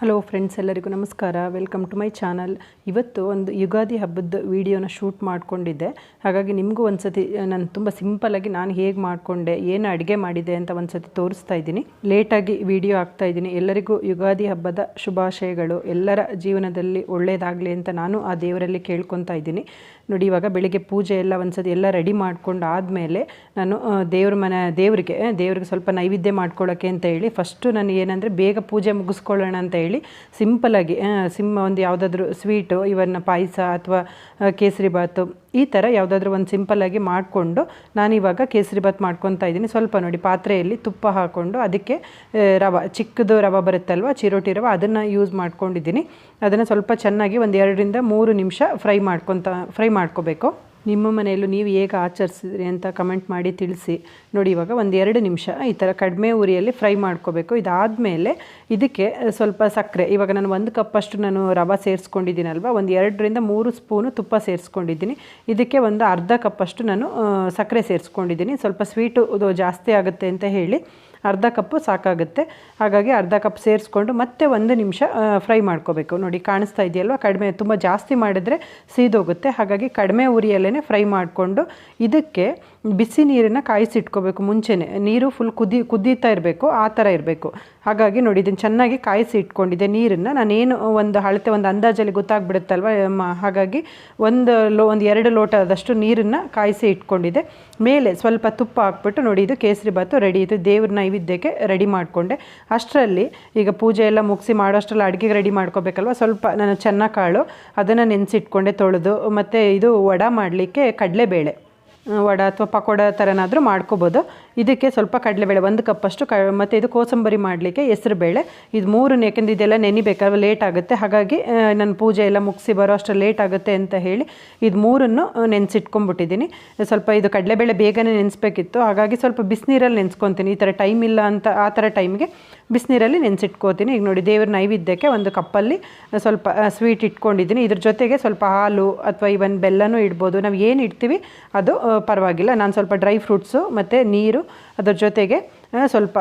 Hello friends ಎಲ್ಲರಿಗೂ ನಮಸ್ಕಾರ. Welcome to my channel ಇವತ್ತು ಒಂದು ಯುಗಾದಿ ಹಬ್ಬದ ವಿಡಿಯೋನ ಶೂಟ್ ಮಾಡಿಕೊಂಡಿದ್ದೆ. ಹಾಗಾಗಿ ನಿಮಗೂ ಒಂದು ಸತಿ ನಾನು ತುಂಬ ಸಿಂಪಲಾಗಿ ನಾನು ಹೇಗೆ ಮಾಡಿಕೊಂಡೆ, ಏನು ಅಡುಗೆ ಮಾಡಿದೆ ಅಂತ ಒಂದು ಸತಿ ತೋರಿಸ್ತಾ ಇದ್ದೀನಿ. ಲೇಟಾಗಿ ವಿಡಿಯೋ ಆಗ್ತಾ ಇದ್ದೀನಿ. ಎಲ್ಲರಿಗೂ ಯುಗಾದಿ ಹಬ್ಬದ ಶುಭಾಶಯಗಳು. ಎಲ್ಲರ ಜೀವನದಲ್ಲಿ ಒಳ್ಳೆಯದಾಗಲಿ ಅಂತ ನಾನು ಆ ದೇವರಲ್ಲಿ ಕೇಳ್ಕೊತಾ ಇದ್ದೀನಿ. ನೋಡಿ, ಇವಾಗ ಬೆಳಿಗ್ಗೆ ಪೂಜೆ ಎಲ್ಲ ಒಂದ್ಸತಿ ಎಲ್ಲ ರೆಡಿ ಮಾಡ್ಕೊಂಡು ಆದಮೇಲೆ ನಾನು ದೇವ್ರ ಮನೆ, ದೇವರಿಗೆ ದೇವ್ರಿಗೆ ಸ್ವಲ್ಪ ನೈವೇದ್ಯ ಮಾಡ್ಕೊಳ್ಳೋಕ್ಕೆ ಅಂತ ಹೇಳಿ ಫಸ್ಟು ನಾನು ಏನಂದರೆ ಬೇಗ ಪೂಜೆ ಮುಗಿಸ್ಕೊಳ್ಳೋಣ ಅಂತ ಹೇಳಿ ಸಿಂಪಲಾಗಿ ಸಿಮ್ ಒಂದು ಯಾವುದಾದ್ರೂ ಸ್ವೀಟು, ಇವನ್ನ ಪಾಯಸ ಅಥವಾ ಕೇಸರಿ ಬಾತು ಈ ಥರ ಯಾವುದಾದ್ರೂ ಒಂದು ಸಿಂಪಲ್ಲಾಗಿ ಮಾಡಿಕೊಂಡು ನಾನಿವಾಗ ಕೇಸರಿ ಬಾತ್ ಮಾಡ್ಕೊತಾ ಇದ್ದೀನಿ. ಸ್ವಲ್ಪ ನೋಡಿ, ಪಾತ್ರೆಯಲ್ಲಿ ತುಪ್ಪ ಹಾಕ್ಕೊಂಡು ಅದಕ್ಕೆ ರವೆ, ಚಿಕ್ಕದು ರವ ಬರುತ್ತಲ್ವ, ಚಿರೋಟಿ ರವ, ಅದನ್ನು ಯೂಸ್ ಮಾಡ್ಕೊಂಡಿದ್ದೀನಿ. ಅದನ್ನು ಸ್ವಲ್ಪ ಚೆನ್ನಾಗಿ ಒಂದು ಎರಡರಿಂದ ಮೂರು ನಿಮಿಷ ಫ್ರೈ ಮಾಡ್ಕೊತ, ಫ್ರೈ ಮಾಡ್ಕೋಬೇಕು. ನಿಮ್ಮ ಮನೆಯಲ್ಲೂ ನೀವು ಹೇಗೆ ಆಚರಿಸಿದ್ರಿ ಅಂತ ಕಮೆಂಟ್ ಮಾಡಿ ತಿಳಿಸಿ. ನೋಡಿ, ಇವಾಗ ಒಂದು ಎರಡು ನಿಮಿಷ. ಈ ಥರ ಕಡಿಮೆ ಉರಿಯಲ್ಲಿ ಫ್ರೈ ಮಾಡ್ಕೋಬೇಕು. ಇದಾದಮೇಲೆ ಇದಕ್ಕೆ ಸ್ವಲ್ಪ ಸಕ್ಕರೆ. ಇವಾಗ ನಾನು ಒಂದು ಕಪ್ಪಷ್ಟು ನಾನು ರವೆ ಸೇರಿಸ್ಕೊಂಡಿದ್ದೀನಲ್ವ? ಒಂದು ಎರಡರಿಂದ ಮೂರು ಸ್ಪೂನು ತುಪ್ಪ ಸೇರಿಸ್ಕೊಂಡಿದ್ದೀನಿ. ಇದಕ್ಕೆ ಒಂದು ಅರ್ಧ ಕಪ್ಪಷ್ಟು ನಾನು ಸಕ್ಕರೆ ಸೇರಿಸ್ಕೊಂಡಿದ್ದೀನಿ. ಸ್ವಲ್ಪ ಸ್ವೀಟು ಜಾಸ್ತಿ ಆಗುತ್ತೆ ಅಂತ ಹೇಳಿ. ಅರ್ಧ ಕಪ್ಪು ಸಾಕಾಗುತ್ತೆ. ಹಾಗಾಗಿ ಅರ್ಧ ಕಪ್ ಸೇರಿಸ್ಕೊಂಡು ಮತ್ತೆ ಒಂದು ನಿಮಿಷ ಫ್ರೈ ಮಾಡ್ಕೋಬೇಕು. ನೋಡಿ, ಕಾಣಿಸ್ತಾ ಇದೆಯಲ್ವ? ಕಡಿಮೆ, ತುಂಬ ಜಾಸ್ತಿ ಮಾಡಿದ್ರೆ ಸೀದೋಗುತ್ತೆ. ಹಾಗಾಗಿ ಕಡಿಮೆ ಉರಿಯಲ್ಲೇ ಫ್ರೈ ಮಾಡಿಕೊಂಡು ಇದಕ್ಕೆ ಬಿಸಿ ನೀರನ್ನು ಕಾಯಿಸಿಟ್ಕೋಬೇಕು. ಮುಂಚೆನೇ ನೀರು ಫುಲ್ ಕುದಿ, ಕುದೀತಾ ಇರಬೇಕು, ಆ ಥರ ಇರಬೇಕು. ಹಾಗಾಗಿ ನೋಡಿ ಇದನ್ನು ಚೆನ್ನಾಗಿ ಕಾಯಿಸಿ ಇಟ್ಕೊಂಡಿದ್ದೆ ನೀರನ್ನು. ನಾನೇನು ಒಂದು ಅಳತೆ, ಒಂದು ಅಂದಾಜಲ್ಲಿ ಗೊತ್ತಾಗ್ಬಿಡುತ್ತಲ್ವ? ಹಾಗಾಗಿ ಒಂದು ಲೋ, ಒಂದು ಎರಡು ಲೋಟದಷ್ಟು ನೀರನ್ನು ಕಾಯಿಸಿ ಇಟ್ಕೊಂಡಿದ್ದೆ. ಮೇಲೆ ಸ್ವಲ್ಪ ತುಪ್ಪ ಹಾಕ್ಬಿಟ್ಟು ನೋಡಿ, ಇದು ಕೇಸರಿ ಭಾತು ರೆಡಿ. ಇದು ದೇವ್ರ ನೈವೇದ್ಯಕ್ಕೆ ರೆಡಿ ಮಾಡಿಕೊಂಡೆ. ಅಷ್ಟರಲ್ಲಿ ಈಗ ಪೂಜೆ ಎಲ್ಲ ಮುಗಿಸಿ ಮಾಡೋಷ್ಟರಲ್ಲಿ ಅಡುಗೆಗೆ ರೆಡಿ ಮಾಡ್ಕೋಬೇಕಲ್ವ? ಸ್ವಲ್ಪ ನಾನು ಚೆನ್ನ ಕಾಳು ಅದನ್ನು ನೆನೆಸಿಟ್ಕೊಂಡೆ ತೊಳೆದು. ಮತ್ತು ಇದು ವಡ ಮಾಡಲಿಕ್ಕೆ ಕಡಲೆಬೇಳೆ. ವಡ ಅಥವಾ ಪಕೋಡ ಥರನಾದರೂ ಮಾಡ್ಕೋಬೋದು. ಇದಕ್ಕೆ ಸ್ವಲ್ಪ ಕಡಲೆಬೇಳೆ, ಒಂದು ಕಪ್ಪಷ್ಟು ಕ, ಮತ್ತು ಇದು ಕೋಸಂಬರಿ ಮಾಡಲಿಕ್ಕೆ ಹೆಸರುಬೇಳೆ. ಇದು ಮೂರನ್ನು ಯಾಕೆಂದ್ರೆ ಇದೆಲ್ಲ ನೆನಿಬೇಕಾದ್ರೆ ಲೇಟ್ ಆಗುತ್ತೆ. ಹಾಗಾಗಿ ನನ್ನ ನಾನು ಪೂಜೆ ಎಲ್ಲ ಮುಗಿಸಿ ಬರೋ ಅಷ್ಟು ಲೇಟ್ ಆಗುತ್ತೆ ಅಂತ ಹೇಳಿ ಇದು ಮೂರನ್ನು ನೆನೆಸಿಟ್ಕೊಂಡ್ಬಿಟ್ಟಿದ್ದೀನಿ. ಸ್ವಲ್ಪ ಇದು ಕಡಲೆಬೇಳೆ ಬೇಗನೆ ನೆನೆಸ್ಬೇಕಿತ್ತು. ಹಾಗಾಗಿ ಸ್ವಲ್ಪ ಬಿಸಿನೀರಲ್ಲಿ ನೆನೆಸ್ಕೊತೀನಿ. ಈ ಥರ ಟೈಮ್ ಇಲ್ಲ ಅಂತ, ಆ ಥರ ಟೈಮ್ಗೆ ಬಿಸಿನೀರಲ್ಲಿ ನೆನೆಸಿಟ್ಕೋತೀನಿ. ಈಗ ನೋಡಿ, ದೇವ್ರ ನೈವೇದ್ಯಕ್ಕೆ ಒಂದು ಕಪ್ಪಲ್ಲಿ ಸ್ವಲ್ಪ ಸ್ವೀಟ್ ಇಟ್ಕೊಂಡಿದ್ದೀನಿ. ಇದ್ರ ಜೊತೆಗೆ ಸ್ವಲ್ಪ ಹಾಲು ಅಥವಾ ಇವನ್ ಬೆಲ್ಲನೂ ಇಡ್ಬೋದು. ನಾವು ಏನು ಇಡ್ತೀವಿ, ಅದು ಪರವಾಗಿಲ್ಲ. ನಾನು ಸ್ವಲ್ಪ ಡ್ರೈ ಫ್ರೂಟ್ಸು ಮತ್ತು ನೀರು ಅದ್ರ ಜೊತೆಗೆ ಸ್ವಲ್ಪ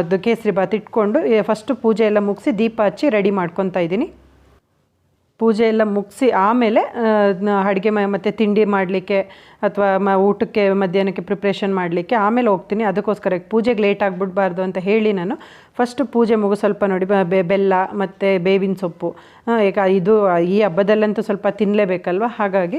ಅದು ಕೇಸರಿ ಬಾತ್ ಇಟ್ಕೊಂಡು ಫಸ್ಟು ಪೂಜೆ ಎಲ್ಲ ಮುಗಿಸಿ ದೀಪ ಹಚ್ಚಿ ರೆಡಿ ಮಾಡ್ಕೊತಾ ಇದ್ದೀನಿ. ಪೂಜೆ ಎಲ್ಲ ಮುಗಿಸಿ ಆಮೇಲೆ ಅಡುಗೆ ಮತ್ತು ತಿಂಡಿ ಮಾಡಲಿಕ್ಕೆ ಅಥವಾ ಮ, ಊಟಕ್ಕೆ ಮಧ್ಯಾಹ್ನಕ್ಕೆ ಪ್ರಿಪ್ರೇಷನ್ ಮಾಡಲಿಕ್ಕೆ ಆಮೇಲೆ ಹೋಗ್ತೀನಿ. ಅದಕ್ಕೋಸ್ಕರ ಪೂಜೆಗೆ ಲೇಟ್ ಆಗಿಬಿಡ್ಬಾರ್ದು ಅಂತ ಹೇಳಿ ನಾನು ಫಸ್ಟು ಪೂಜೆ ಮುಗು ಸ್ವಲ್ಪ ನೋಡಿ ಬೆಲ್ಲ ಮತ್ತು ಬೇವಿನ ಸೊಪ್ಪು. ಈಗ ಇದು ಈ ಹಬ್ಬದಲ್ಲಂತೂ ಸ್ವಲ್ಪ ತಿನ್ನಲೇಬೇಕಲ್ವ ಹಾಗಾಗಿ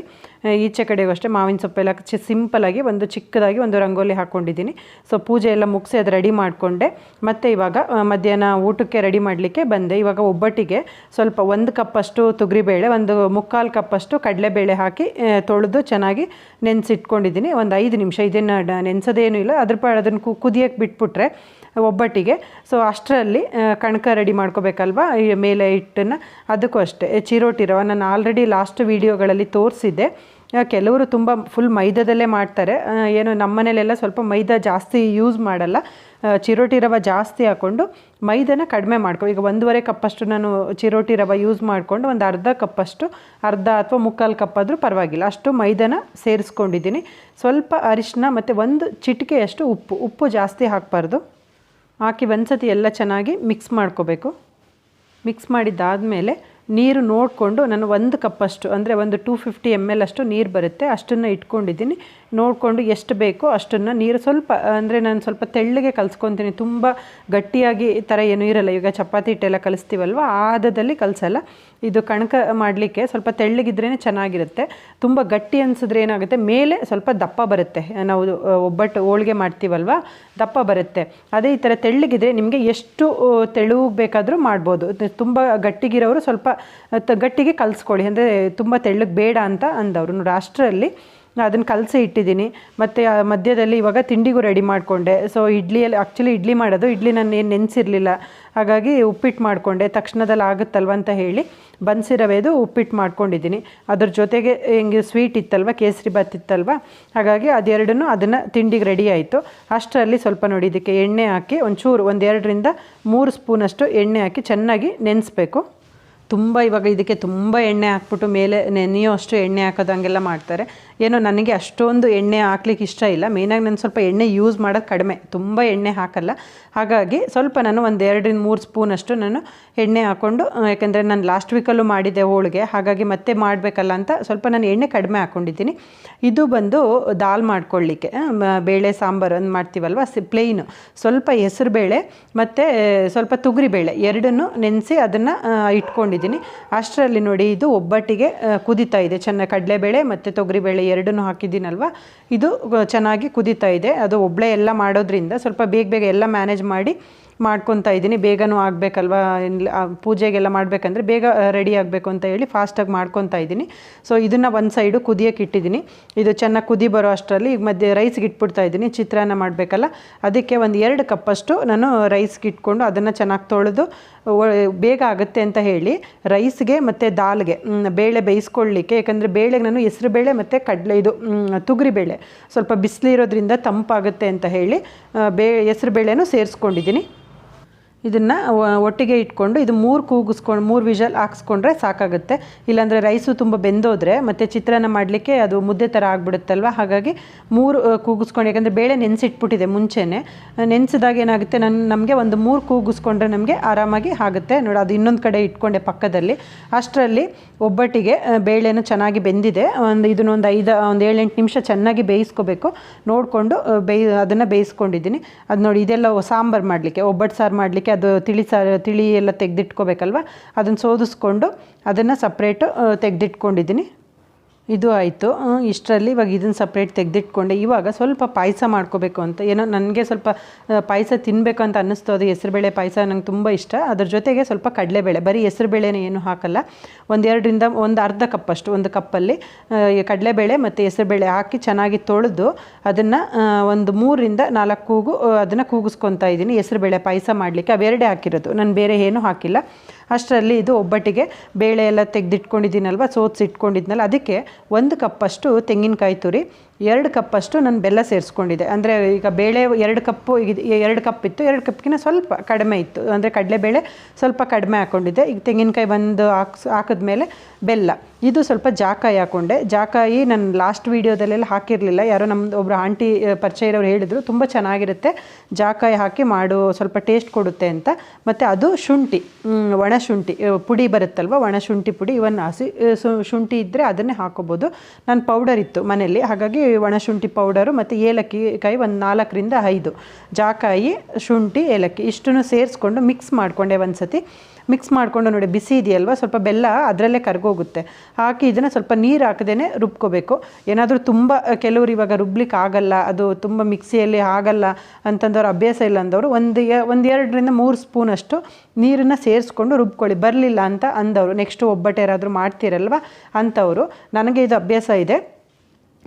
ಈಚೆ ಕಡೆಗೂ ಅಷ್ಟೇ ಮಾವಿನ ಸೊಪ್ಪೆಲ್ಲ ಚಿ ಸಿಂಪಲಾಗಿ ಒಂದು ಚಿಕ್ಕದಾಗಿ ಒಂದು ರಂಗೋಲಿ ಹಾಕ್ಕೊಂಡಿದ್ದೀನಿ ಸೊ ಪೂಜೆ ಎಲ್ಲ ಮುಗಿಸಿ ಅದು ರೆಡಿ ಮಾಡಿಕೊಂಡೆ. ಮತ್ತು ಇವಾಗ ಮಧ್ಯಾಹ್ನ ಊಟಕ್ಕೆ ರೆಡಿ ಮಾಡಲಿಕ್ಕೆ ಬಂದೆ. ಇವಾಗ ಒಬ್ಬಟ್ಟಿಗೆ ಸ್ವಲ್ಪ ಒಂದು ಕಪ್ಪಷ್ಟು ತೊಗರಿಬೇಳೆ, ಒಂದು ಮುಕ್ಕಾಲು ಕಪ್ಪಷ್ಟು ಕಡಲೆಬೇಳೆ ಹಾಕಿ ತೊಳೆದು ಚೆನ್ನಾಗಿ ನೆನೆಸಿಟ್ಕೊಂಡಿದ್ದೀನಿ. ಒಂದು ಐದು ನಿಮಿಷ. ಇದನ್ನು ನೆನೆಸೋದೇನೂ ಇಲ್ಲ. ಅದ್ರ ಪ ಅದನ್ನು ಕುದಿಯಕ್ಕೆ ಬಿಟ್ಬಿಟ್ರೆ ಒಬ್ಬಟ್ಟಿಗೆ. ಸೊ ಅಷ್ಟರಲ್ಲಿ ಕಣಕ ರೆಡಿ ಮಾಡ್ಕೋಬೇಕಲ್ವಾ? ಮೇಲೆ ಹಿಟ್ಟನ್ನು. ಅದಕ್ಕೂ ಅಷ್ಟೇ. ಚಿರೋಟಿ ರವ. ನಾನು ಆಲ್ರೆಡಿ ಲಾಸ್ಟ್ ವೀಡಿಯೋಗಳಲ್ಲಿ ತೋರಿಸಿದ್ದೆ. ಕೆಲವರು ತುಂಬ ಫುಲ್ ಮೈದಾದಲ್ಲೇ ಮಾಡ್ತಾರೆ. ಏನು, ನಮ್ಮ ಮನೇಲೆಲ್ಲ ಸ್ವಲ್ಪ ಮೈದಾ ಜಾಸ್ತಿ ಯೂಸ್ ಮಾಡಲ್ಲ. ಚಿರೋಟಿ ರವ ಜಾಸ್ತಿ ಹಾಕ್ಕೊಂಡು ಮೈದಾನ ಕಡಿಮೆ ಮಾಡ್ಕೊ. ಈಗ ಒಂದೂವರೆ ಕಪ್ಪಷ್ಟು ನಾನು ಚಿರೋಟಿ ರವ ಯೂಸ್ ಮಾಡಿಕೊಂಡು ಒಂದು ಅರ್ಧ ಕಪ್ಪಷ್ಟು, ಅರ್ಧ ಅಥವಾ ಮುಕ್ಕಾಲು ಕಪ್ ಆದರೂ ಪರವಾಗಿಲ್ಲ. ಅಷ್ಟು ಮೈದಾನ ಸೇರಿಸ್ಕೊಂಡಿದ್ದೀನಿ. ಸ್ವಲ್ಪ ಅರಿಶಿನ ಮತ್ತು ಒಂದು ಚಿಟಿಕೆಯಷ್ಟು ಉಪ್ಪು. ಉಪ್ಪು ಜಾಸ್ತಿ ಹಾಕಬಾರ್ದು. ಹಾಕಿ ಒಂದ್ಸತಿ ಎಲ್ಲ ಚೆನ್ನಾಗಿ ಮಿಕ್ಸ್ ಮಾಡ್ಕೋಬೇಕು. ಮಿಕ್ಸ್ ಮಾಡಿದ್ದಾದಮೇಲೆ ನೀರು ನೋಡಿಕೊಂಡು ನಾನು ಒಂದು ಕಪ್ಪಷ್ಟು ಅಂದರೆ ಒಂದು ಟೂ ಫಿಫ್ಟಿ ಎಂ ಎಲ್ ಅಷ್ಟು ನೀರು ಬರುತ್ತೆ, ಅಷ್ಟನ್ನು ಇಟ್ಕೊಂಡಿದ್ದೀನಿ. ನೋಡಿಕೊಂಡು ಎಷ್ಟು ಬೇಕೋ ಅಷ್ಟನ್ನು ನೀರು ಸ್ವಲ್ಪ, ಅಂದರೆ ನಾನು ಸ್ವಲ್ಪ ತೆಳ್ಳಗೆ ಕಲಿಸ್ಕೊತೀನಿ. ತುಂಬ ಗಟ್ಟಿಯಾಗಿ ಈ ಥರ ಏನೂ ಇರಲ್ಲ. ಈಗ ಚಪಾತಿ ಹಿಟ್ಟೆಲ್ಲ ಕಲಿಸ್ತೀವಲ್ವ? ಆ ಹದದಲ್ಲಿ ಕಲಿಸಲ್ಲ. ಇದು ಕಣಕ ಮಾಡಲಿಕ್ಕೆ ಸ್ವಲ್ಪ ತೆಳ್ಳಗಿದ್ರೇ ಚೆನ್ನಾಗಿರುತ್ತೆ. ತುಂಬ ಗಟ್ಟಿ ಅನಿಸಿದ್ರೆ ಏನಾಗುತ್ತೆ? ಮೇಲೆ ಸ್ವಲ್ಪ ದಪ್ಪ ಬರುತ್ತೆ. ನಾವು ಒಬ್ಬಟ್ಟು ಹೋಳಿಗೆ ಮಾಡ್ತೀವಲ್ವ? ದಪ್ಪ ಬರುತ್ತೆ. ಅದೇ ಈ ಥರ ತೆಳ್ಳಗಿದ್ರೆ ನಿಮಗೆ ಎಷ್ಟು ತೆಳುವು ಬೇಕಾದರೂ ಮಾಡ್ಬೋದು. ತುಂಬ ಗಟ್ಟಿಗಿರೋರು ಸ್ವಲ್ಪ ಗಟ್ಟಿಗೆ ಕಲಿಸ್ಕೊಳ್ಳಿ. ಅಂದರೆ ತುಂಬ ತೆಳ್ಳಗೆ ಬೇಡ ಅಂತ ಅಂದವರು. ನೋಡಿ, ಅಷ್ಟರಲ್ಲಿ ಅದನ್ನು ಕಲಸಿ ಇಟ್ಟಿದ್ದೀನಿ. ಮತ್ತು ಮಧ್ಯದಲ್ಲಿ ಇವಾಗ ತಿಂಡಿಗೂ ರೆಡಿ ಮಾಡಿಕೊಂಡೆ. ಸೊ ಇಡ್ಲಿಯಲ್ಲಿ ಆ್ಯಕ್ಚುಲಿ ಇಡ್ಲಿ ಮಾಡೋದು, ಇಡ್ಲಿ ನಾನು ಏನು ನೆನೆಸಿರಲಿಲ್ಲ. ಹಾಗಾಗಿ ಉಪ್ಪಿಟ್ಟು ಮಾಡಿಕೊಂಡೆ. ತಕ್ಷಣದಲ್ಲಿ ಆಗುತ್ತಲ್ವ ಅಂತ ಹೇಳಿ ಬನ್ಸಿ ರವೆದು ಉಪ್ಪಿಟ್ಟು ಮಾಡ್ಕೊಂಡಿದ್ದೀನಿ. ಅದ್ರ ಜೊತೆಗೆ ಹೆಂಗೆ ಸ್ವೀಟ್ ಇತ್ತಲ್ವ, ಕೇಸರಿ ಬಾತ್ ಇತ್ತಲ್ವ, ಹಾಗಾಗಿ ಅದೆರಡನ್ನೂ ಅದನ್ನು ತಿಂಡಿಗೆ ರೆಡಿ ಆಯಿತು. ಅಷ್ಟರಲ್ಲಿ ಸ್ವಲ್ಪ ನೋಡಿ, ಇದಕ್ಕೆ ಎಣ್ಣೆ ಹಾಕಿ ಒಂಚೂರು ಒಂದೆರಡರಿಂದ ಮೂರು ಸ್ಪೂನಷ್ಟು ಎಣ್ಣೆ ಹಾಕಿ ಚೆನ್ನಾಗಿ ನೆನೆಸ್ಬೇಕು. ತುಂಬ ಇವಾಗ ಇದಕ್ಕೆ ತುಂಬ ಎಣ್ಣೆ ಹಾಕ್ಬಿಟ್ಟು ಮೇಲೆ ನೆನೆಯೋ ಅಷ್ಟು ಎಣ್ಣೆ ಹಾಕೋದು ಹಂಗೆಲ್ಲ ಮಾಡ್ತಾರೆ. ಏನೋ ನನಗೆ ಅಷ್ಟೊಂದು ಎಣ್ಣೆ ಹಾಕ್ಲಿಕ್ಕೆ ಇಷ್ಟ ಇಲ್ಲ. ಮೇಯ್ನಾಗಿ ನಾನು ಸ್ವಲ್ಪ ಎಣ್ಣೆ ಯೂಸ್ ಮಾಡೋದು ಕಡಿಮೆ. ತುಂಬ ಎಣ್ಣೆ ಹಾಕಲ್ಲ. ಹಾಗಾಗಿ ಸ್ವಲ್ಪ ನಾನು ಒಂದು ಎರಡರಿಂದ ಮೂರು ಸ್ಪೂನಷ್ಟು ನಾನು ಎಣ್ಣೆ ಹಾಕ್ಕೊಂಡು ಯಾಕೆಂದರೆ ನಾನು ಲಾಸ್ಟ್ ವೀಕಲ್ಲೂ ಮಾಡಿದ್ದೆ ಹೋಳಿಗೆ. ಹಾಗಾಗಿ ಮತ್ತೆ ಮಾಡಬೇಕಲ್ಲ ಅಂತ ಸ್ವಲ್ಪ ನಾನು ಎಣ್ಣೆ ಕಡಿಮೆ ಹಾಕ್ಕೊಂಡಿದ್ದೀನಿ ಇದು ಬಂದು ದಾಲ್ ಮಾಡ್ಕೊಳ್ಳಿಕ್ಕೆ. ಬೇಳೆ, ಸಾಂಬಾರು ಅಂತ ಮಾಡ್ತೀವಲ್ವ? ಸಿ ಪ್ಲೇನು ಸ್ವಲ್ಪ ಹೆಸರು ಬೇಳೆ ಮತ್ತು ಸ್ವಲ್ಪ ತೊಗರಿಬೇಳೆ ಎರಡನ್ನೂ ನೆನೆಸಿ ಅದನ್ನು ಇಟ್ಕೊಂಡಿದ್ದೀನಿ. ಅಷ್ಟರಲ್ಲಿ ನೋಡಿ ಇದು ಒಬ್ಬಟ್ಟಿಗೆ ಕುದೀತಾ ಇದೆ. ಚೆನ್ನಾಗಿ ಕಡಲೆಬೇಳೆ ಮತ್ತು ತೊಗರಿಬೇಳೆ ಎರಡನ್ನೂ ಹಾಕಿದ್ದೀನಲ್ವ? ಇದು ಚೆನ್ನಾಗಿ ಕುದೀತಾ ಇದೆ. ಅದು ಒಬ್ಬಳೇ ಎಲ್ಲ ಮಾಡೋದ್ರಿಂದ ಸ್ವಲ್ಪ ಬೇಗ ಬೇಗ ಎಲ್ಲ ಮ್ಯಾನೇಜ್ ಮಾಡಿ ಮಾಡ್ಕೊತಾ ಇದ್ದೀನಿ. ಬೇಗನೂ ಆಗಬೇಕಲ್ವ? ಪೂಜೆಗೆಲ್ಲ ಮಾಡಬೇಕಂದ್ರೆ ಬೇಗ ರೆಡಿ ಆಗಬೇಕು ಅಂತ ಹೇಳಿ ಫಾಸ್ಟಾಗಿ ಮಾಡ್ಕೊತಾ ಇದ್ದೀನಿ. ಸೊ ಇದನ್ನು ಒಂದು ಸೈಡು ಕುದಿಯೋಕೆ ಇಟ್ಟಿದ್ದೀನಿ. ಇದು ಚೆನ್ನಾಗಿ ಕುದಿ ಬರೋ ಅಷ್ಟರಲ್ಲಿ ಈಗ ಮಧ್ಯೆ ರೈಸ್ಗೆ ಇಟ್ಬಿಡ್ತಾ ಇದ್ದೀನಿ. ಚಿತ್ರಾನ್ನ ಮಾಡಬೇಕಲ್ಲ? ಅದಕ್ಕೆ ಒಂದು ಎರಡು ಕಪ್ಪಷ್ಟು ನಾನು ರೈಸ್ಗೆ ಇಟ್ಕೊಂಡು ಅದನ್ನು ಚೆನ್ನಾಗಿ ತೊಳೆದು ಬೇಗ ಆಗುತ್ತೆ ಅಂತ ಹೇಳಿ ರೈಸ್ಗೆ ಮತ್ತು ದಾಲ್ಗೆ ಬೇಳೆ ಬೇಯಿಸ್ಕೊಳ್ಳಿಕ್ಕೆ. ಯಾಕಂದರೆ ಬೇಳೆಗೆ ನಾನು ಹೆಸ್ರು ಬೇಳೆ ಮತ್ತು ಕಡಲೆ, ಇದು ತೊಗರಿ ಬೇಳೆ. ಸ್ವಲ್ಪ ಬಿಸಿಲಿರೋದ್ರಿಂದ ತಂಪಾಗುತ್ತೆ ಅಂತ ಹೇಳಿ ಬೇ, ಹೆಸ್ರು ಬೇಳೆನೂ ಸೇರಿಸ್ಕೊಂಡಿದ್ದೀನಿ. ಇದನ್ನು ಒಟ್ಟಿಗೆ ಇಟ್ಕೊಂಡು ಇದು ಮೂರು ಕೂಗಿಸ್ಕೊಂಡು ಮೂರು ವಿಷಲ್ ಹಾಕ್ಸ್ಕೊಂಡ್ರೆ ಸಾಕಾಗುತ್ತೆ. ಇಲ್ಲಾಂದರೆ ರೈಸು ತುಂಬ ಬೆಂದೋದ್ರೆ ಮತ್ತು ಚಿತ್ರಾನ್ನ ಮಾಡಲಿಕ್ಕೆ ಅದು ಮುದ್ದೆ ಥರ ಆಗಿಬಿಡುತ್ತಲ್ವ? ಹಾಗಾಗಿ ಮೂರು ಕೂಗಿಸ್ಕೊಂಡು, ಯಾಕಂದರೆ ಬೇಳೆ ನೆನೆಸಿಟ್ಬಿಟ್ಟಿದೆ ಮುಂಚೆನೆ. ನೆನೆಸಿದಾಗ ಏನಾಗುತ್ತೆ? ನನ್ನ ನಮಗೆ ಒಂದು ಮೂರು ಕೂಗಿಸ್ಕೊಂಡ್ರೆ ನಮಗೆ ಆರಾಮಾಗಿ ಆಗುತ್ತೆ. ನೋಡಿ, ಅದು ಇನ್ನೊಂದು ಕಡೆ ಇಟ್ಕೊಂಡೆ ಪಕ್ಕದಲ್ಲಿ. ಅಷ್ಟರಲ್ಲಿ ಒಬ್ಬಟ್ಟಿಗೆ ಬೇಳೆನೂ ಚೆನ್ನಾಗಿ ಬೆಂದಿದೆ. ಒಂದು ಇದನ್ನೊಂದು ಐದು, ಒಂದು ಏಳೆಂಟು ನಿಮಿಷ ಚೆನ್ನಾಗಿ ಬೇಯಿಸ್ಕೋಬೇಕು. ನೋಡಿಕೊಂಡು ಬೇಯ್, ಅದನ್ನು ಬೇಯಿಸ್ಕೊಂಡಿದ್ದೀನಿ. ಅದು ನೋಡಿ, ಇದೆಲ್ಲ ಸಾಂಬಾರು ಮಾಡಲಿಕ್ಕೆ, ಒಬ್ಬಟ್ಟು ಸಾರು ಮಾಡಲಿಕ್ಕೆ ಅದು ತಿಳಿ ಸಾರು ತಿಳಿ ಎಲ್ಲ ತೆಗೆದಿಟ್ಕೋಬೇಕಲ್ವ? ಅದನ್ನು ಸೋದಿಸ್ಕೊಂಡು ಅದನ್ನು ಸಪ್ರೇಟು ತೆಗೆದಿಟ್ಕೊಂಡಿದ್ದೀನಿ. ಇದು ಆಯಿತು. ಇಷ್ಟರಲ್ಲಿ ಇವಾಗ ಇದನ್ನು ಸಪ್ರೇಟ್ ತೆಗೆದಿಟ್ಕೊಂಡೆ. ಇವಾಗ ಸ್ವಲ್ಪ ಪಾಯಸ ಮಾಡ್ಕೋಬೇಕು ಅಂತ. ಏನೋ ನನಗೆ ಸ್ವಲ್ಪ ಪಾಯಸ ತಿನ್ನಬೇಕು ಅಂತ ಅನ್ನಿಸ್ತು. ಅದು ಹೆಸರುಬೇಳೆ ಪಾಯಸ ನಂಗೆ ತುಂಬ ಇಷ್ಟ. ಅದ್ರ ಜೊತೆಗೆ ಸ್ವಲ್ಪ ಕಡಲೆಬೇಳೆ. ಬರೀ ಹೆಸರುಬೇಳೆನೇ ಏನು ಹಾಕಲ್ಲ. ಒಂದೆರಡರಿಂದ ಒಂದು ಅರ್ಧ ಕಪ್ಪಷ್ಟು ಒಂದು ಕಪ್ಪಲ್ಲಿ ಕಡಲೆಬೇಳೆ ಮತ್ತು ಹೆಸರುಬೇಳೆ ಹಾಕಿ ಚೆನ್ನಾಗಿ ತೊಳೆದು ಅದನ್ನು ಒಂದು ಮೂರರಿಂದ ನಾಲ್ಕು ಕೂಗು ಅದನ್ನು ಕೂಗಿಸ್ಕೊತಾ ಇದ್ದೀನಿ. ಹೆಸರುಬೇಳೆ ಪಾಯಸ ಮಾಡಲಿಕ್ಕೆ. ಅವೆರಡೇ ಹಾಕಿರೋದು. ನಾನು ಬೇರೆ ಏನೂ ಹಾಕಿಲ್ಲ. ಅಷ್ಟರಲ್ಲಿ ಇದು ಒಬ್ಬಟ್ಟಿಗೆ ಬೇಳೆ ಎಲ್ಲ ತೆಗೆದಿಟ್ಕೊಂಡಿದ್ದೀನಲ್ವ ಸೋತ್ಸಿಟ್ಕೊಂಡಿದ್ನಲ್ಲ ಅದಕ್ಕೆ ಒಂದು ಕಪ್ಪಷ್ಟು ತೆಂಗಿನಕಾಯಿ ತುರಿ ಎರಡು ಕಪ್ಪಷ್ಟು ನಾನು ಬೆಲ್ಲ ಸೇರಿಸ್ಕೊಂಡಿದ್ದೆ. ಅಂದರೆ ಈಗ ಬೇಳೆ ಎರಡು ಕಪ್ಪು ಎರಡು ಕಪ್ ಇತ್ತು, ಎರಡು ಕಪ್ಗಿನ ಸ್ವಲ್ಪ ಕಡಿಮೆ ಇತ್ತು. ಅಂದರೆ ಕಡಲೆಬೇಳೆ ಸ್ವಲ್ಪ ಕಡಿಮೆ ಹಾಕ್ಕೊಂಡಿದ್ದೆ ಈಗ ತೆಂಗಿನಕಾಯಿ ಒಂದು ಹಾಕ್ಸ್, ಹಾಕಿದ್ಮೇಲೆ ಬೆಲ್ಲ. ಇದು ಸ್ವಲ್ಪ ಜಾಕಾಯಿ ಹಾಕ್ಕೊಂಡೆ ಜಾಕಾಯಿ ನಾನು ಲಾಸ್ಟ್ ವೀಡಿಯೋದಲ್ಲೆಲ್ಲ ಹಾಕಿರಲಿಲ್ಲ. ಯಾರೋ ನಮ್ಮದು ಒಬ್ಬರು ಆಂಟಿ ಪರಿಚಯ ಇರೋರು ಹೇಳಿದರು, ತುಂಬ ಚೆನ್ನಾಗಿರುತ್ತೆ. ಜಾಕಾಯಿ ಹಾಕಿ ಮಾಡು ಸ್ವಲ್ಪ ಟೇಸ್ಟ್ ಕೊಡುತ್ತೆ ಅಂತ. ಮತ್ತು ಅದು ಶುಂಠಿ ಒಣ ಶುಂಠಿ ಪುಡಿ ಬರುತ್ತಲ್ವ, ಒಣ ಶುಂಠಿ ಪುಡಿ, ಇವನ್ ಹಸಿ ಶುಂಠಿ ಇದ್ದರೆ ಅದನ್ನೇ ಹಾಕೋಬೋದು. ನಾನು ಪೌಡರ್ ಇತ್ತು ಮನೆಯಲ್ಲಿ. ಹಾಗಾಗಿ ಒಣ ಶುಂಠಿ ಪೌಡರು ಮತ್ತು ಏಲಕ್ಕಿ ಕಾಯಿ ಒಂದು ನಾಲ್ಕರಿಂದ ಐದು. ಜಾಕಾಯಿ, ಶುಂಠಿ, ಏಲಕ್ಕಿ ಇಷ್ಟನ್ನು ಸೇರಿಸ್ಕೊಂಡು ಮಿಕ್ಸ್ ಮಾಡಿಕೊಂಡೆ ಒಂದು ಸತಿ ಮಿಕ್ಸ್ ಮಾಡಿಕೊಂಡು ನೋಡಿ, ಬಿಸಿ ಇದೆಯಲ್ವ? ಸ್ವಲ್ಪ ಬೆಲ್ಲ ಅದರಲ್ಲೇ ಕರ್ಗೋಗುತ್ತೆ. ಹಾಕಿ ಇದನ್ನು ಸ್ವಲ್ಪ ನೀರು ಹಾಕದೇ ರುಬ್ಕೋಬೇಕು. ಏನಾದರೂ ತುಂಬ, ಕೆಲವರು ಇವಾಗ ರುಬ್ಲಿಕ್ಕೆ ಆಗಲ್ಲ, ಅದು ತುಂಬ ಮಿಕ್ಸಿಯಲ್ಲಿ ಆಗಲ್ಲ ಅಂತಂದವ್ರು ಅಭ್ಯಾಸ ಇಲ್ಲ ಅಂದವರು, ಒಂದು ಒಂದು ಎರಡರಿಂದ ಮೂರು ಸ್ಪೂನಷ್ಟು ನೀರನ್ನು ಸೇರಿಸ್ಕೊಂಡು ರುಬ್ಕೊಳ್ಳಿ. ಬರಲಿಲ್ಲ ಅಂತ ಅಂದವರು. ನೆಕ್ಸ್ಟ್ ಒಬ್ಬಟ್ಟು ಯಾರಾದರೂ ಮಾಡ್ತೀರಲ್ವ ಅಂಥವರು ನನಗೆ ಇದು ಅಭ್ಯಾಸ ಇದೆ.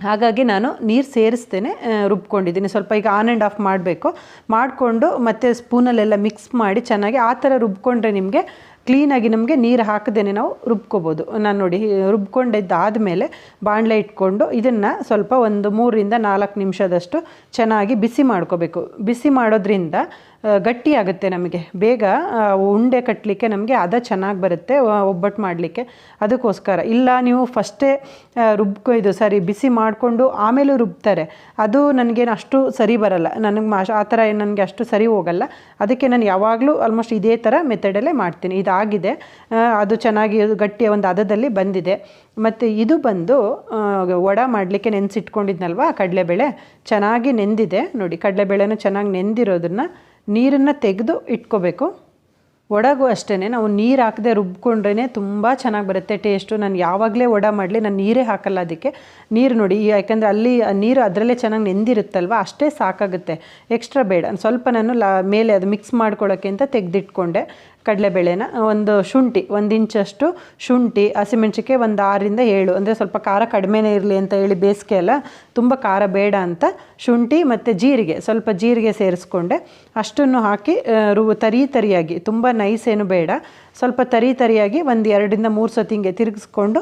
ಹಾಗಾಗಿ ನಾನು ನೀರು ಸೇರಿಸ್ತೇನೆ ರುಬ್ಕೊಂಡಿದ್ದೀನಿ. ಸ್ವಲ್ಪ ಈಗ ಆನ್ ಆ್ಯಂಡ್ ಆಫ್ ಮಾಡಬೇಕು. ಮಾಡಿಕೊಂಡು ಮತ್ತು ಸ್ಪೂನಲ್ಲೆಲ್ಲ ಮಿಕ್ಸ್ ಮಾಡಿ ಚೆನ್ನಾಗಿ ಆ ಥರ ರುಬ್ಕೊಂಡ್ರೆ ನಿಮಗೆ ಕ್ಲೀನಾಗಿ ನಮಗೆ ನೀರು ಹಾಕದೇನೆ ನಾವು ರುಬ್ಕೋಬೋದು. ನಾನು ನೋಡಿ, ರುಬ್ಕೊಂಡಿದ್ದಾದಮೇಲೆ ಬಾಣಲೆ ಇಟ್ಕೊಂಡು ಇದನ್ನು ಸ್ವಲ್ಪ ಒಂದು ಮೂರರಿಂದ ನಾಲ್ಕು ನಿಮಿಷದಷ್ಟು ಚೆನ್ನಾಗಿ ಬಿಸಿ ಮಾಡ್ಕೋಬೇಕು. ಬಿಸಿ ಮಾಡೋದ್ರಿಂದ ಆ, ಗಟ್ಟಿ ಆಗುತ್ತೆ ನಮಗೆ. ಬೇಗ ಉಂಡೆ ಕಟ್ಟಲಿಕ್ಕೆ ನಮಗೆ ಅದ ಚೆನ್ನಾಗಿ ಬರುತ್ತೆ ಒಬ್ಬಟ್ಟು ಮಾಡಲಿಕ್ಕೆ. ಅದಕ್ಕೋಸ್ಕರ. ಇಲ್ಲ ನೀವು ಫಸ್ಟೇ ರುಬ್ಕೊ ಇದು ಸರಿ ಬಿಸಿ ಮಾಡಿಕೊಂಡು ಆಮೇಲೂ ರುಬ್ತಾರೆ. ಅದು ನನಗೇನು ಅಷ್ಟು ಸರಿ ಬರಲ್ಲ. ನನಗೆ ಮಾ ಆ ಥರ ನನಗೆ ಅಷ್ಟು ಸರಿ ಹೋಗಲ್ಲ. ಅದಕ್ಕೆ ನಾನು ಯಾವಾಗಲೂ ಆಲ್ಮೋಸ್ಟ್ ಇದೇ ಥರ ಮೆಥಡಲ್ಲೇ ಮಾಡ್ತೀನಿ. ಇದಾಗಿದೆ. ಅದು ಚೆನ್ನಾಗಿ ಗಟ್ಟಿಯ ಒಂದು ಹದದಲ್ಲಿ ಬಂದಿದೆ. ಮತ್ತು ಇದು ಬಂದು ವಡ ಮಾಡಲಿಕ್ಕೆ ನೆನೆಸಿಟ್ಕೊಂಡಿದ್ನಲ್ವ ಕಡಲೆಬೇಳೆ? ಚೆನ್ನಾಗಿ ನೆಂದಿದೆ. ನೋಡಿ ಕಡಲೆಬೇಳೆನೂ ಚೆನ್ನಾಗಿ ನೆಂದಿರೋದನ್ನು ನೀರನ್ನು ತೆಗೆದು ಇಟ್ಕೋಬೇಕು. ವಡಗೂ ಅಷ್ಟೇ ನಾವು ನೀರು ಹಾಕದೆ ರುಬ್ಕೊಂಡ್ರೇ ತುಂಬ ಚೆನ್ನಾಗಿ ಬರುತ್ತೆ ಟೇಸ್ಟು ನಾನು ಯಾವಾಗಲೇ ವಡ ಮಾಡಲಿ, ನಾನು ನೀರೇ ಹಾಕಲ್ಲ ಅದಕ್ಕೆ. ನೀರು ನೋಡಿ ಯಾಕೆಂದರೆ ಅಲ್ಲಿ ನೀರು ಅದರಲ್ಲೇ ಚೆನ್ನಾಗಿ ನೆಂದಿರುತ್ತಲ್ವ, ಅಷ್ಟೇ ಸಾಕಾಗುತ್ತೆ. ಎಕ್ಸ್ಟ್ರಾ ಬೇಡ. ಸ್ವಲ್ಪ ನಾನು ಲಾ, ಮೇಲೆ ಅದು ಮಿಕ್ಸ್ ಮಾಡ್ಕೊಳ್ಳೋಕ್ಕೆ ಅಂತ ತೆಗೆದಿಟ್ಕೊಂಡೆ. ಕಡಲೆಬೇಳೆನ, ಒಂದು ಶುಂಠಿ, ಒಂದು ಇಂಚಷ್ಟು ಶುಂಠಿ ಹಸಿಮೆಣ್ಸಿಕಾಯಿ ಒಂದು ಆರರಿಂದ ಏಳು. ಅಂದರೆ ಸ್ವಲ್ಪ ಖಾರ ಕಡಿಮೆನೇ ಇರಲಿ ಅಂತ ಹೇಳಿ ಬೇಸಿಗೆ ಅಲ್ಲ, ತುಂಬ ಖಾರ ಬೇಡ ಅಂತ ಶುಂಠಿ ಮತ್ತು ಜೀರಿಗೆ, ಸ್ವಲ್ಪ ಜೀರಿಗೆ ಸೇರಿಸ್ಕೊಂಡೆ. ಅಷ್ಟನ್ನು ಹಾಕಿ ರು, ತರಿ ತರಿಯಾಗಿ, ತುಂಬ ನೈಸ್ ಏನು ಬೇಡ, ಸ್ವಲ್ಪ ತರಿ ತರಿಯಾಗಿ ಒಂದು ಎರಡರಿಂದ ಮೂರು ಸತಿ ತಿರುಗಿಸ್ಕೊಂಡು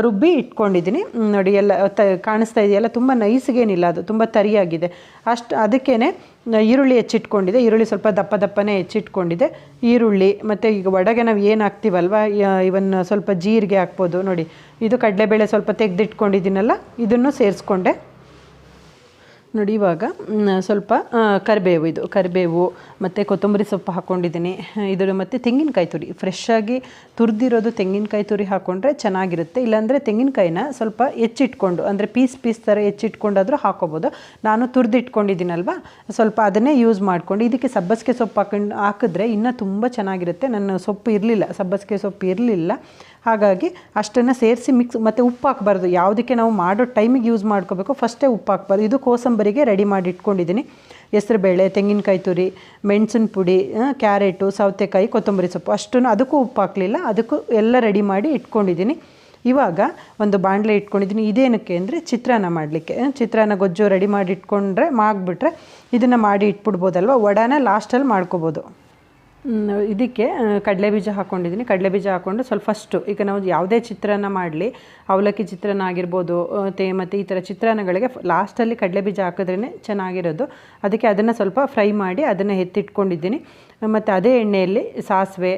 ರುಬ್ಬಿ ಇಟ್ಕೊಂಡಿದ್ದೀನಿ. ನೋಡಿ, ಎಲ್ಲ, ತ, ಕಾಣಿಸ್ತಾ ಇದೆಯಲ್ಲ, ತುಂಬ ನೈಸ್ಗೇನಿಲ್ಲ ಅದು, ತುಂಬ ತರಿಯಾಗಿದೆ. ಅಷ್ಟು ಅದಕ್ಕೇ ಈರುಳ್ಳಿ ಹೆಚ್ಚಿಟ್ಕೊಂಡಿದೆ. ಈರುಳ್ಳಿ ಸ್ವಲ್ಪ ದಪ್ಪ ದಪ್ಪನೇ ಹೆಚ್ಚಿಟ್ಕೊಂಡಿದೆ. ಈರುಳ್ಳಿ, ಮತ್ತು ಈಗ ಒಡಗೆ ನಾವು ಏನು ಹಾಕ್ತೀವಲ್ವ ಇವನ್ ಸ್ವಲ್ಪ ಜೀರಿಗೆ ಹಾಕ್ಬೋದು. ನೋಡಿ, ಇದು ಕಡಲೆಬೇಳೆ ಸ್ವಲ್ಪ ತೆಗೆದಿಟ್ಕೊಂಡಿದ್ದೀನಲ್ಲ, ಇದನ್ನು ಸೇರಿಸ್ಕೊಂಡೆ. ನೋಡಿ ಸ್ವಲ್ಪ ಕರಿಬೇವು ಇದು. ಕರಿಬೇವು ಮತ್ತು ಕೊತ್ತಂಬರಿ ಸೊಪ್ಪು ಹಾಕ್ಕೊಂಡಿದ್ದೀನಿ ಇದರ ಮತ್ತು ತೆಂಗಿನಕಾಯಿ ತುರಿ. ಫ್ರೆಶ್ ಆಗಿ ತುರಿದಿರೋದು ತೆಂಗಿನಕಾಯಿ ತುರಿ ಹಾಕ್ಕೊಂಡ್ರೆ ಚೆನ್ನಾಗಿರುತ್ತೆ. ಇಲ್ಲಾಂದರೆ ತೆಂಗಿನಕಾಯಿನ ಸ್ವಲ್ಪ ಹೆಚ್ಚಿಟ್ಕೊಂಡು, ಅಂದರೆ ಪೀಸ್ ಪೀಸ್ ಥರ ಹೆಚ್ಚಿಟ್ಕೊಂಡಾದರೂ ಹಾಕೋಬೋದು. ನಾನು ತುರಿದಿಟ್ಕೊಂಡಿದ್ದೀನಲ್ವ? ಸ್ವಲ್ಪ ಅದನ್ನೇ ಯೂಸ್ ಮಾಡ್ಕೊಂಡು, ಇದಕ್ಕೆ ಸಬ್ಬಸಿಗೆ ಸೊಪ್ಪು ಹಾಕೊಂಡು, ಹಾಕಿದ್ರೆ ಇನ್ನೂ ತುಂಬ ಚೆನ್ನಾಗಿರುತ್ತೆ. ನನ್ನ ಸೊಪ್ಪು ಇರಲಿಲ್ಲ. ಸಬ್ಬಸಿಗೆ ಸೊಪ್ಪು ಇರಲಿಲ್ಲ. ಹಾಗಾಗಿ ಅಷ್ಟನ್ನು ಸೇರಿಸಿ ಮಿಕ್ಸ್ ಮತ್ತು ಉಪ್ಪು ಹಾಕಬಾರ್ದು. ಯಾವುದಕ್ಕೆ ನಾವು ಮಾಡೋ ಟೈಮಿಗೆ ಯೂಸ್ ಮಾಡ್ಕೋಬೇಕು. ಫಸ್ಟೇ ಉಪ್ಪು ಹಾಕ್ಬಾರ್ದು. ಇದು ಕೋಸಂಬರಿಗೆ ರೆಡಿ ಮಾಡಿ ಇಟ್ಕೊಂಡಿದ್ದೀನಿ. ಹೆಸರುಬೇಳೆ, ತೆಂಗಿನಕಾಯಿ ತುರಿ, ಮೆಣಸಿನ ಪುಡಿ ಕ್ಯಾರೆಟು, ಸೌತೆಕಾಯಿ, ಕೊತ್ತಂಬರಿ ಸೊಪ್ಪು. ಅಷ್ಟನ್ನು ಅದಕ್ಕೂ ಉಪ್ಪು ಹಾಕಲಿಲ್ಲ. ಅದಕ್ಕೂ ಎಲ್ಲ ರೆಡಿ ಮಾಡಿ ಇಟ್ಕೊಂಡಿದ್ದೀನಿ. ಇವಾಗ ಒಂದು ಬಾಣಲೆ ಇಟ್ಕೊಂಡಿದ್ದೀನಿ. ಇದೇನಕ್ಕೆ ಅಂದರೆ ಚಿತ್ರಾನ್ನ ಮಾಡಲಿಕ್ಕೆ. ಚಿತ್ರಾನ್ನ ಗೊಜ್ಜು ರೆಡಿ ಮಾಡಿ ಇಟ್ಕೊಂಡ್ರೆ ಮಾಡಿಬಿಟ್ರೆ ಇದನ್ನು ಮಾಡಿ ಇಟ್ಬಿಡ್ಬೋದಲ್ವ? ವಡಾನ ಲಾಸ್ಟಲ್ಲಿ ಮಾಡ್ಕೋಬೋದು. ಇದಕ್ಕೆ ಕಡಲೆ ಬೀಜ ಹಾಕ್ಕೊಂಡಿದ್ದೀನಿ ಕಡಲೆ ಬೀಜ ಹಾಕ್ಕೊಂಡು ಸ್ವಲ್ಪ ಫಸ್ಟು ಈಗ ನಾವು ಯಾವುದೇ ಚಿತ್ರಾನ್ನ ಮಾಡಲಿ, ಅವಲಕ್ಕಿ ಚಿತ್ರಾನ್ನ ಆಗಿರ್ಬೋದು ತೇ, ಮತ್ತು ಈ ಥರ ಚಿತ್ರಾನ್ನಗಳಿಗೆ ಲಾಸ್ಟಲ್ಲಿ ಕಡಲೆ ಬೀಜ ಹಾಕಿದ್ರೇ ಚೆನ್ನಾಗಿರೋದು. ಅದಕ್ಕೆ ಅದನ್ನು ಸ್ವಲ್ಪ ಫ್ರೈ ಮಾಡಿ ಅದನ್ನು ಎತ್ತಿಟ್ಕೊಂಡಿದ್ದೀನಿ. ಮತ್ತು ಅದೇ ಎಣ್ಣೆಯಲ್ಲಿ ಸಾಸಿವೆ